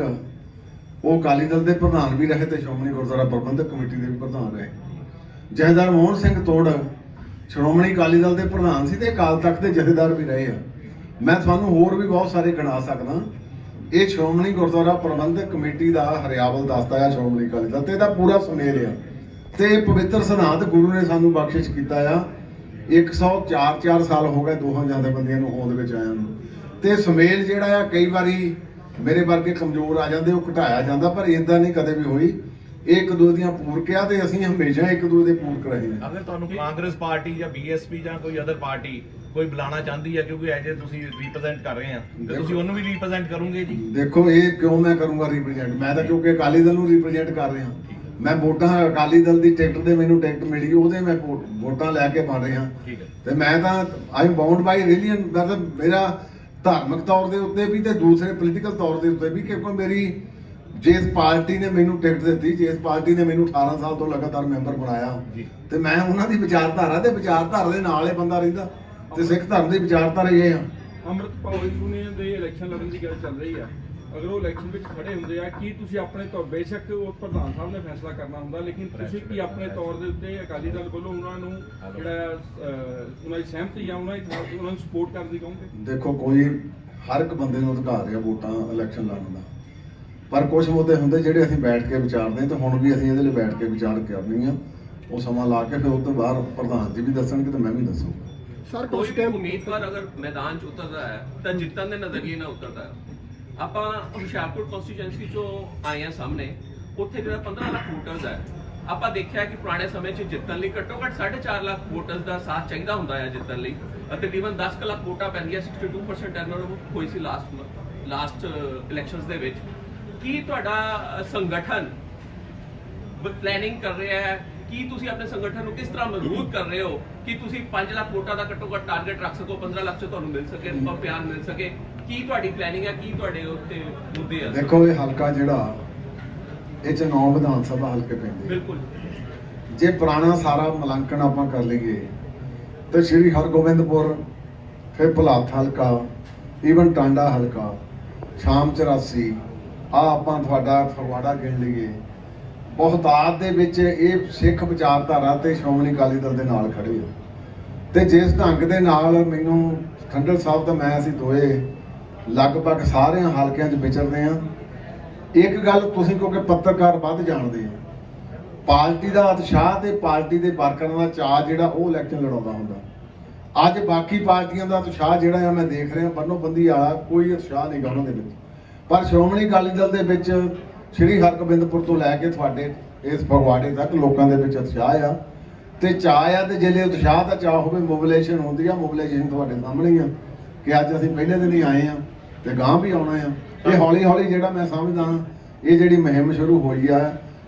ਉਹ ਅਕਾਲੀ ਦਲ ਦੇ ਪ੍ਰਧਾਨ ਵੀ ਰਹੇ ਤੇ ਸ਼੍ਰੋਮਣੀ ਗੁਰਦੁਆਰਾ ਪ੍ਰਬੰਧਕ ਕਮੇਟੀ ਦੇ ਵੀ ਪ੍ਰਧਾਨ ਰਹੇ। ਜਥੇਦਾਰ ਮੋਹਨ ਸਿੰਘ ਤੋੜ ਸ਼੍ਰੋਮਣੀ ਅਕਾਲੀ ਦਲ ਦੇ ਪ੍ਰਧਾਨ ਸੀ ਤੇ ਅਕਾਲ ਤਖਤ ਦੇ ਜਥੇਦਾਰ ਵੀ ਰਹੇ ਆ। ਮੈਂ ਤੁਹਾਨੂੰ ਹੋਰ ਵੀ ਬਹੁਤ ਸਾਰੇ ਗਿਣਾ ਸਕਦਾ। ਇਹ ਸ਼੍ਰੋਮਣੀ ਗੁਰਦੁਆਰਾ ਪ੍ਰਬੰਧਕ ਕਮੇਟੀ ਦਾ ਹਰਿਆਵਲ ਦੱਸਦਾ ਆ ਸ਼੍ਰੋਮਣੀ ਅਕਾਲੀ ਦਲ ਤੇ, ਇਹਦਾ ਪੂਰਾ ਸੁਮੇਲ ਆ ਤੇ ਪਵਿੱਤਰ ਸਿਧਾਂਤ ਗੁਰੂ ਨੇ ਸਾਨੂੰ ਬਖਸ਼ਿਸ਼ ਕੀਤਾ ਆ। 104 4 ਸਾਲ ਹੋ ਗਏ ਦੋਹਾਂ ਜਥੇਬੰਦੀਆਂ ਨੂੰ ਹੋਂਦ ਵਿੱਚ ਆਇਆਂ ਨੂੰ। ਤੇ ਸੁਮੇਲ ਜਿਹੜਾ ਆ, ਕਈ ਵਾਰੀ ਮੇਰੇ ਵਰਗੇ ਕਮਜ਼ੋਰ ਆ ਜਾਂਦੇ ਉਹ ਘਟਾਇਆ ਜਾਂਦਾ ਪਰ ਇਦਾਂ ਨਹੀਂ ਕਦੇ ਵੀ ਹੋਈ। ਇਹ ਇੱਕ ਦੂਜੇ ਦੀਆਂ ਪੂਰਕ ਆ ਤੇ ਅਸੀਂ ਹਮੇਸ਼ਾ ਇੱਕ ਦੂਜੇ ਦੇ ਪੂਰਕ ਰਹੇ ਹਾਂ। ਅਗਰ ਤੁਹਾਨੂੰ ਕਾਂਗਰਸ ਪਾਰਟੀ ਜਾਂ ਬੀਐਸਪੀ ਜਾਂ ਕੋਈ ਅਦਰ ਪਾਰਟੀ ਕੋਈ ਬੁਲਾਣਾ ਚਾਹੁੰਦੀ ਹੈ ਕਿਉਂਕਿ ਐਜ ਤੁਸੀਂ ਰਿਪਰੈਜ਼ੈਂਟ ਕਰ ਰਹੇ ਆ ਤੇ ਤੁਸੀਂ ਉਹਨੂੰ ਵੀ ਰਿਪਰੈਜ਼ੈਂਟ ਕਰੋਗੇ ਜੀ? ਦੇਖੋ ਇਹ ਕਿਉਂ ਮੈਂ ਕਰੂੰਗਾ ਰਿਪਰੈਜ਼ੈਂਟ ਮੈਂ ਤਾਂ ਕਿਉਂਕਿ ਅਕਾਲੀ ਦਲ ਨੂੰ ਰਿਪਰੈਜ਼ੈਂਟ ਕਰ ਰਿਹਾ। ਮੈਂ ਵੋਟਾਂ ਅਕਾਲੀ ਦਲ ਦੀ ਟਿਕਟ ਤੇ ਮੈਨੂੰ ਟਿਕਟ ਮਿਲੀ ਉਹਦੇ ਮੈਂ ਵੋਟਾਂ ਲੈ ਕੇ ਬਣ ਰਿਹਾ। ਤੇ ਮੈਂ ਤਾਂ ਆਈ ਬਾਉਂਡ ਬਾਈ ਰਿਲੀਜਨ ਮਤਲਬ ਮੇਰਾ ਧਾਰਮਿਕ ਤੌਰ ਦੇ ਉੱਤੇ ਵੀ ਤੇ ਦੂਸਰੇ ਪੋਲੀਟੀਕਲ ਤੌਰ ਦੇ ਉੱਤੇ ਵੀ ਕਿਉਂਕਿ ਮੇਰੀ ਜਿਸ ਪਾਰਟੀ ਨੇ ਮੈਨੂੰ ਟਿਕਟ ਦਿੱਤੀ ਜਿਸ ਪਾਰਟੀ ਨੇ ਮੈਨੂੰ 18 ਸਾਲ ਤੋਂ ਲਗਾਤਾਰ ਮੈਂਬਰ ਬਣਾਇਆ ਜੀ। ਤੇ ਮੈਂ ਉਹਨਾਂ ਦੀ ਵਿਚਾਰਧਾਰਾ ਤੇ ਵਿਚਾਰਧਾਰਾ ਦੇ ਨਾਲ ਹੀ ਬੰਦਾ ਰਹਿੰਦਾ ਤੇ ਸਿੱਖ ਧਰਮ ਦੀ ਵਿਚਾਰਧਾਰਾ ਇਹ ਆ ਅੰਮ੍ਰਿਤਪਾਲ ਯੂਨੀਅਨ ਦੇ ਇਲੈਕਸ਼ਨ ਲੜਨ ਦੀ ਗੱਲ ਚੱਲ ਰਹੀ ਆ ਅਗਰ ਉਹ ਇਲੈਕਸ਼ਨ ਵਿੱਚ ਖੜੇ ਹੁੰਦੇ ਆ ਕੀ ਤੁਸੀਂ ਆਪਣੇ ਤੌਰ ਬੇਸ਼ੱਕ ਉਹ ਪ੍ਰਧਾਨ ਸਾਹਿਬ ਨੇ ਫੈਸਲਾ ਕਰਨਾ ਹੁੰਦਾ ਲੇਕਿਨ ਤੁਸੀਂ ਕੀ ਆਪਣੇ ਤੌਰ ਦੇ ਉੱਤੇ ਅਕਾਲੀ ਦਲ ਵੱਲੋਂ ਉਹਨਾਂ ਨੂੰ ਜਿਹੜਾ ਉਹਨਾਂ ਦੀ ਸਹਿਮਤੀ ਆ ਉਹਨਾਂ ਦੀ ਥਾਂ- ਉਹਨਾਂ ਨੂੰ ਸਪੋਰਟ ਕਰਨ ਦੀ ਕਹੋਗੇ? ਦੇਖੋ ਕੋਈ ਹਰ ਇੱਕ ਬੰਦੇ ਨੂੰ ਅਧਿਕਾਰ ਹੈ ਵੋਟਾਂ ਇਲੈਕਸ਼ਨ ਲੜਨ ਦਾ। ਪਰ ਕੁਝ ਮੁੱਦੇ ਹੁੰਦੇ ਜਿਹੜੇ ਅਸੀਂ ਬੈਠ ਕੇ ਵਿਚਾਰਦੇ ਹਾਂ ਤੇ ਹੁਣ ਵੀ ਅਸੀਂ ਇਹਦੇ ਲਈ ਬੈਠ ਕੇ ਵਿਚਾਰ ਕਰਨੀ ਆ। ਉਹ ਸਮਾਂ ਲਾ ਕੇ ਫਿਰ ਉਹ ਤੋਂ ਬਾਅਦ ਪ੍ਰਧਾਨ ਜੀ ਵੀ ਦੱਸਣਗੇ ਤੇ ਮੈਂ ਵੀ ਦੱਸੂਗਾ। ਸਰ ਕੋਈ ਉਮੀਦਵਾਰ ਅਗਰ ਮੈਦਾਨ 'ਚ ਉਤਰਦਾ ਹੈ ਤਾਂ ਜਿੱਤਣ ਦੇ ਨਜ਼ਰੀਏ ਨਾਲ ਉਤਰਦਾ ਹੈ। ਆਪਾਂ ਹੁਸ਼ਿਆਰਪੁਰ ਕਨਸਟੀਚੁਐਂਸੀ 'ਚੋਂ ਆਏ ਹਾਂ ਸਾਹਮਣੇ, ਉੱਥੇ ਜਿਹੜਾ 15 ਲੱਖ ਵੋਟਰਸ ਹੈ ਆਪਾਂ ਦੇਖਿਆ ਕਿ ਪੁਰਾਣੇ ਸਮੇਂ 'ਚ ਜਿੱਤਣ ਲਈ ਘੱਟੋ ਘੱਟ 4.5 ਲੱਖ ਵੋਟਰਸ ਦਾ ਸਾਥ ਚਾਹੀਦਾ ਹੁੰਦਾ ਹੈ ਜਿੱਤਣ ਲਈ ਤਕਰੀਬਨ 10 ਲੱਖ ਵੋਟਾਂ ਪੈਂਦੀਆਂ 62% ਟਰਨਰ ਹੋਈ ਸੀ ਲਾਸਟ ਲਾਸਟ ਇਲੈਕਸ਼ਨਸ ਦੇ ਵਿੱਚ। ਕੀ ਤੁਹਾਡਾ ਸੰਗਠਨ ਪਲੈਨਿੰਗ ਕਰ ਰਿਹਾ ਹੈ? ਕੀ ਤੁਸੀਂ ਆਪਣੇ ਸੰਗਠਨ ਨੂੰ ਕਿਸ ਤਰ੍ਹਾਂ ਮਜ਼ਬੂਤ ਕਰ ਰਹੇ ਹੋ? ਕਿ ਤੁਸੀਂ 5 ਲੱਖ ਵੋਟਾਂ ਦਾ ਘੱਟੋ ਘੱਟ ਟਾਰਗੇਟ ਰੱਖ ਸਕੋ 15 ਲੱਖ ਚ ਤੁਹਾਨੂੰ ਮਿਲ ਸਕੇ ਪਿਆਰ ਮਿਲ ਸਕੇ? ਕੀ ਤੁਹਾਡੀ ਪਲੈਨਿੰਗ ਹੈ ਕੀ ਤੁਹਾਡੇ ਉੱਤੇ ਮੁੱਦੇ ਆ? ਦੇਖੋ ਇਹ ਹਲਕਾ ਜਿਹੜਾ ਇਹ ਚ ਨੌ ਵਿਧਾਨ ਸਭਾ ਹਲਕੇ ਪੈਂਦੇ ਬਿਲਕੁਲ। ਜੇ ਪੁਰਾਣਾ ਸਾਰਾ ਮਲਾਂਕਣ ਆਪਾਂ ਕਰ ਲਈਏ ਤੇ ਸ਼੍ਰੀ ਹਰਗੋਬਿੰਦਪੁਰ ਫਿਰ ਭਲਾਥ ਹਲਕਾ ਈਵਨ ਟਾਂਡਾ ਹਲਕਾ ਸ਼ਾਮ 84 ਆ ਆਪਾਂ ਤੁਹਾਡਾ ਫਗਵਾੜਾ ਗਿਣ ਲਈਏ। ਬਹੁਤਾਤ ਦੇ ਵਿੱਚ ਇਹ ਸਿੱਖ ਵਿਚਾਰਧਾਰਾ ਤੇ ਸ਼੍ਰੋਮਣੀ ਅਕਾਲੀ ਦਲ ਦੇ ਨਾਲ ਖੜੇ ਆ। ਤੇ ਜਿਸ ਢੰਗ ਦੇ ਨਾਲ ਮੈਨੂੰ ਖੰਡਲ ਸਾਹਿਬ ਤਾਂ ਮੈਂ ਅਸੀਂ ਦੋਏ ਲਗਭਗ ਸਾਰਿਆਂ ਹਲਕਿਆਂ 'ਚ ਵਿਚਰਦੇ ਆ ਇੱਕ ਗੱਲ ਤੁਸੀਂ ਕਿਉਂਕਿ ਪੱਤਰਕਾਰ ਵੱਧ ਜਾਣਦੇ ਆ ਪਾਰਟੀ ਦਾ ਉਤਸ਼ਾਹ ਤੇ ਪਾਰਟੀ ਦੇ ਵਰਕਰਾਂ ਦਾ ਚਾਅ ਜਿਹੜਾ ਉਹ ਇਲੈਕਸ਼ਨ ਲੜਾਉਂਦਾ ਹੁੰਦਾ। ਅੱਜ ਬਾਕੀ ਪਾਰਟੀਆਂ ਦਾ ਉਤਸ਼ਾਹ ਜਿਹੜਾ ਆ, ਮੈਂ ਦੇਖ ਰਿਹਾ ਬੰਨੋ ਬੰਦੀ ਵਾਲਾ ਕੋਈ ਉਤਸ਼ਾਹ ਨਹੀਂ ਗਾ ਉਹਨਾਂ ਦੇ ਵਿੱਚ। ਪਰ ਸ਼੍ਰੋਮਣੀ ਅਕਾਲੀ ਦਲ ਦੇ ਵਿੱਚ ਸ਼੍ਰੀ ਹਰਗੋਬਿੰਦਪੁਰ ਤੋਂ ਲੈ ਕੇ ਤੁਹਾਡੇ ਇਸ ਫਗਵਾੜੇ ਤੱਕ ਲੋਕਾਂ ਦੇ ਵਿੱਚ ਉਤਸ਼ਾਹ ਆ। ਤੇ ਚਾਅ ਆ ਤੇ ਜਿਹੜੇ ਉਤਸ਼ਾਹ ਦਾ ਚਾਅ ਹੋਵੇ ਮੋਬਿਲਾਈਜੇਸ਼ਨ ਹੁੰਦੀ ਆ ਮੋਬਿਲਾਈਜੇਸ਼ਨ ਤੁਹਾਡੇ ਸਾਹਮਣੇ ਆ ਕਿ ਅੱਜ ਅਸੀਂ ਪਹਿਲੇ ਦਿਨ ਹੀ ਆਏ ਆ। ਤੇ ਗਾਂ ਵੀ ਆਉਣਾ ਆ। ਇਹ ਹੌਲੀ ਹੌਲੀ ਜਿਹੜਾ ਮੈਂ ਸਮਝਦਾ ਇਹ ਜਿਹੜੀ ਮੁਹਿੰਮ ਸ਼ੁਰੂ ਹੋਈ ਆ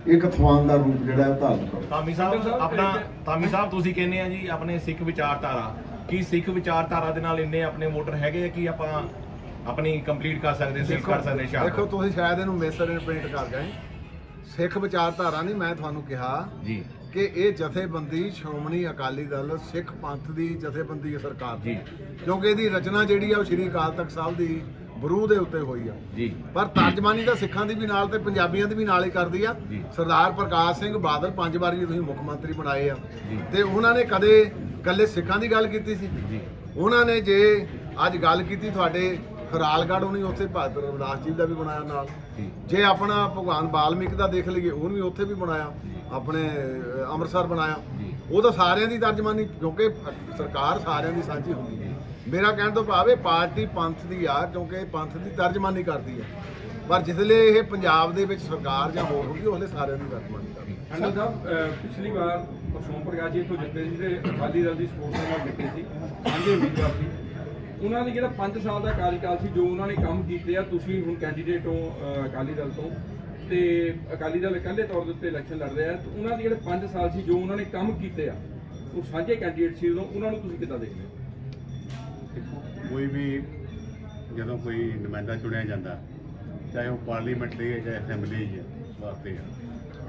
ਇੱਕ ਤੂਫਾਨ ਦਾ ਰੂਪ ਜਿਹੜਾ ਹੈ ਉਹ ਧਾਰਨ ਕਰੋ। ਧਾਮੀ ਸਾਹਿਬ ਆਪਣਾ ਧਾਮੀ ਸਾਹਿਬ। ਤੁਸੀਂ ਕਹਿੰਦੇ ਆ ਜੀ ਆਪਣੇ ਸਿੱਖ ਵਿਚਾਰਧਾਰਾ। ਕੀ ਸਿੱਖ ਵਿਚਾਰਧਾਰਾ ਦੇ ਨਾਲ ਇੰਨੇ ਆਪਣੇ ਵੋਟਰ ਹੈਗੇ ਆ ਕਿ ਆਪਾਂ ਆਪਣੀ ਕੰਪਲੀਟ ਕਰ ਸਕਦੇ ਸੀ ਕਰ ਸਕਦੇ ਦੇਖੋ ਸ਼ਾਇਦ ਤੁਸੀਂ ਸ਼ਾਇਦ ਇਹਨੂੰ ਮਿਸਰ ਇੰਟਰਪ੍ਰੀਟ ਕਰ ਗਏ। ਸਿੱਖ ਵਿਚਾਰਧਾਰਾ ਨਹੀਂ ਮੈਂ ਤੁਹਾਨੂੰ ਕਿਹਾ ਜੀ। ਕਿ ਇਹ ਜਥੇਬੰਦੀ ਸ਼੍ਰੋਮਣੀ ਅਕਾਲੀ ਦਲ ਸਿੱਖ ਪੰਥ ਦੀ ਜਥੇਬੰਦੀ ਹੈ ਸਰਕਾਰ ਦੀ। ਕਿਉਂਕਿ ਇਹਦੀ ਰਚਨਾ ਜਿਹੜੀ ਆ ਉਹ ਸ਼੍ਰੀ ਅਕਾਲ ਤਖਤ ਸਾਹਿਬ ਦੀ ਬਰੂ ਦੇ ਉੱਤੇ ਹੋਈ ਆ। ਜੀ। ਪਰ ਤਰਜਮਾਨੀ ਤਾਂ ਸਿੱਖਾਂ ਦੀ ਵੀ ਨਾਲ ਤੇ ਪੰਜਾਬੀਆਂ ਦੀ ਵੀ ਨਾਲ ਹੀ ਕਰਦੀ ਆ। ਸਰਦਾਰ ਪ੍ਰਕਾਸ਼ ਸਿੰਘ ਬਾਦਲ ਪੰਜ ਵਾਰੀ ਤੁਸੀਂ ਮੁੱਖ ਮੰਤਰੀ ਬਣਾਏ ਆ। ਤੇ ਉਹਨਾਂ ਨੇ ਕਦੇ ਕੱਲੇ ਸਿੱਖਾਂ ਦੀ ਗੱਲ ਕੀਤੀ ਸੀ? ਜੀ। ਉਹਨਾਂ ਨੇ ਜੇ ਅੱਜ ਗੱਲ ਕੀਤੀ ਤੁਹਾਡੇ ਖਰਾਲਗੜ੍ਹ ਉਹਨੇ ਉੱਥੇ ਭਗਤ ਰਵਿਦਾਸ ਜੀ ਦਾ ਵੀ ਬਣਾਇਆ ਨਾਲ। ਜੀ। ਆਪਣਾ ਭਗਵਾਨ ਵਾਲਮੀਕ ਦਾ ਦੇਖ ਲਈਏ ਉਹਨੂੰ ਵੀ ਉੱਥੇ ਵੀ ਬਣਾਇਆ ਆਪਣੇ ਅੰਮ੍ਰਿਤਸਰ ਬਣਾਇਆ। ਉਹ ਤਾਂ ਸਾਰਿਆਂ ਦੀ ਤਰਜਮਾਨੀ ਕਿਉਂਕਿ ਸਰਕਾਰ ਸਾਰਿਆਂ ਦੀ ਸਾਂਝੀ ਹੁੰਦੀ ਹੈ ਮੇਰਾ ਕਹਿਣ ਤੋਂ ਭਾਵ ਇਹ ਪਾਰਟੀ ਪੰਥ ਦੀ ਆ, ਕਿਉਂਕਿ ਇਹ ਪੰਥ ਦੀ ਤਰਜਮਾਨੀ ਕਰਦੀ ਆ। ਪਰ ਜਿਸਲੇ ਇਹ ਪੰਜਾਬ ਦੇ ਵਿੱਚ ਸਰਕਾਰ ਜਾਂ ਹੋਰ ਹੁੰਦੀ ਉਹਲੇ ਸਾਰਿਆਂ ਦੀ ਤਰਜਮਾਨੀ ਕਰਦੀ ਹੈ ਸਾਹਿਬ ਪਿਛਲੀ ਵਾਰ ਸੋਮ ਪ੍ਰਕਾਸ਼ ਜੀ ਇੱਥੋਂ ਜਿੱਤੇ ਸੀ ਤੇ ਅਕਾਲੀ ਦਲ ਦੀ ਸਪੋਰਟ ਦੇ ਨਾਲ ਜਿੱਤੇ ਸੀ, ਸਾਂਝੇ ਉਮੀਦਵਾਰ ਸੀ। ਉਹਨਾਂ ਦੀ ਜਿਹੜਾ 5 ਸਾਲ ਦਾ ਕਾਰਜਕਾਲ ਸੀ, ਜੋ ਉਹਨਾਂ ਨੇ ਕੰਮ ਕੀਤੇ ਆ, ਤੁਸੀਂ ਹੁਣ ਕੈਂਡੀਡੇਟ ਹੋ ਅਕਾਲੀ ਦਲ ਤੋਂ, ਤੇ ਅਕਾਲੀ ਦਲ ਇਕੱਲੇ ਤੌਰ ਦੇ ਉੱਤੇ ਇਲੈਕਸ਼ਨ ਲੜ ਰਿਹਾ ਤੇ ਉਹਨਾਂ ਦੇ ਜਿਹੜੇ 5 ਸਾਲ ਸੀ, ਜੋ ਉਹਨਾਂ ਨੇ ਕੰਮ ਕੀਤੇ ਆ, ਉਹ ਸਾਂਝੇ ਕੈਂਡੀਡੇਟ ਸੀ ਉਦੋਂ, ਉਹਨਾਂ ਨੂੰ ਤੁਸੀਂ ਕਿੱਦਾਂ ਦੇਖਦੇ ਹੋ? ਕੋਈ ਵੀ ਜਦੋਂ ਕੋਈ ਨੁਮਾਇੰਦਾ ਚੁਣਿਆ ਜਾਂਦਾ, ਚਾਹੇ ਉਹ ਪਾਰਲੀਮੈਂਟ ਲਈ ਹੈ ਚਾਹੇ ਅਸੈਂਬਲੀ ਹੈ ਵਾਸਤੇ ਹੈ,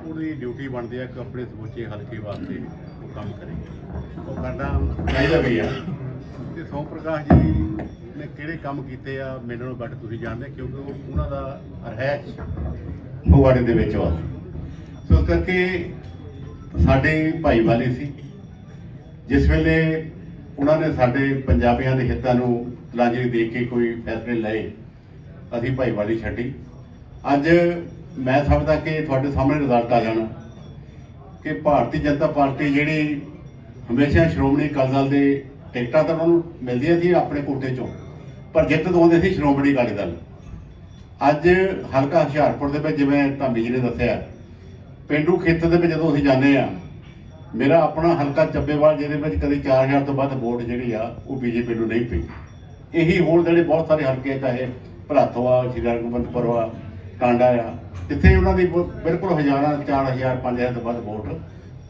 ਉਹਦੀ ਡਿਊਟੀ ਬਣਦੀ ਹੈ ਕਿ ਆਪਣੇ ਸਮੁੱਚੇ ਹਲਕੇ ਵਾਸਤੇ ਉਹ ਕੰਮ ਕਰੇ। ਉਹ ਕਰਨਾ ਚਾਹੀਦਾ ਵੀ ਆ। ਤੇ ਸੋਮ ਪ੍ਰਕਾਸ਼ ਜੀ ਨੇ ਕਿਹੜੇ ਕੰਮ ਕੀਤੇ ਆ, ਮੇਰੇ ਨਾਲੋਂ ਘੱਟ ਤੁਸੀਂ ਜਾਣਦੇ ਕਿਉਂਕਿ ਉਹ ਉਹਨਾਂ ਦਾ ਰਹਿਸ਼ ਫਗਵਾੜੇ ਦੇ ਵਿੱਚ ਵਾ। ਸੋ ਕਰਕੇ ਸਾਡੇ ਭਾਈਵਾਲੀ ਸੀ, ਜਿਸ ਵੇਲੇ ਉਹਨਾਂ ਨੇ ਸਾਡੇ ਪੰਜਾਬੀਆਂ ਦੇ ਹਿੱਤਾਂ ਨੂੰ ਲਾਂਝੇ ਦੇ ਕੇ ਕੋਈ ਫੈਸਲੇ ਲਏ, ਅਸੀਂ ਭਾਈਵਾਲੀ ਛੱਡੀ। ਅੱਜ ਮੈਂ ਸਮਝਦਾ ਕਿ ਤੁਹਾਡੇ ਸਾਹਮਣੇ ਰਿਜ਼ਲਟ ਆ ਜਾਣਾ ਕਿ ਭਾਰਤੀ ਜਨਤਾ ਪਾਰਟੀ ਜਿਹੜੀ ਹਮੇਸ਼ਾ ਸ਼੍ਰੋਮਣੀ ਅਕਾਲੀ ਦਲ ਦੇ ਟਿਕਟਾਂ ਤਾਂ ਉਹਨਾਂ ਨੂੰ ਮਿਲਦੀਆਂ ਸੀ ਆਪਣੇ ਕੋਟੇ ਚੋਂ, ਪਰ ਜਿੱਤ ਦਵਾਉਂਦੇ ਸੀ ਸ਼੍ਰੋਮਣੀ ਅਕਾਲੀ ਦਲ। ਅੱਜ ਹਲਕਾ ਹੁਸ਼ਿਆਰਪੁਰ ਦੇ ਵਿੱਚ ਜਿਵੇਂ ਧਾਮੀ ਜੀ ਨੇ ਦੱਸਿਆ, ਪਿੰਡੂ ਖੇਤਰ ਦੇ ਵਿੱਚ ਜਦੋਂ ਅਸੀਂ ਜਾਂਦੇ ਆ ਮੇਰਾ ਆਪਣਾ ਹਲਕਾ ਚੱਬੇਵਾਲ ਜਿਹਦੇ ਵਿੱਚ ਕਦੇ 4000 ਤੋਂ ਵੱਧ ਵੋਟ ਜਿਹੜੀ ਆ ਉਹ ਬੀਜੇਪੀ ਨੂੰ ਨਹੀਂ ਪਈ। ਇਹੀ ਹੋਰ ਜਿਹੜੇ ਬਹੁਤ ਸਾਰੇ ਹਲਕੇ ਆ, ਚਾਹੇ ਭਲਾਥੋਆ ਸ਼੍ਰੀ ਹਰਗੋਬਿੰਦਪੁਰ ਆ ਟਾਂਡਾ ਆ ਜਿੱਥੇ ਉਹਨਾਂ ਦੀ ਬਿਲਕੁਲ ਹਜ਼ਾਰਾਂ 4000 5000 ਤੋਂ ਵੱਧ ਵੋਟ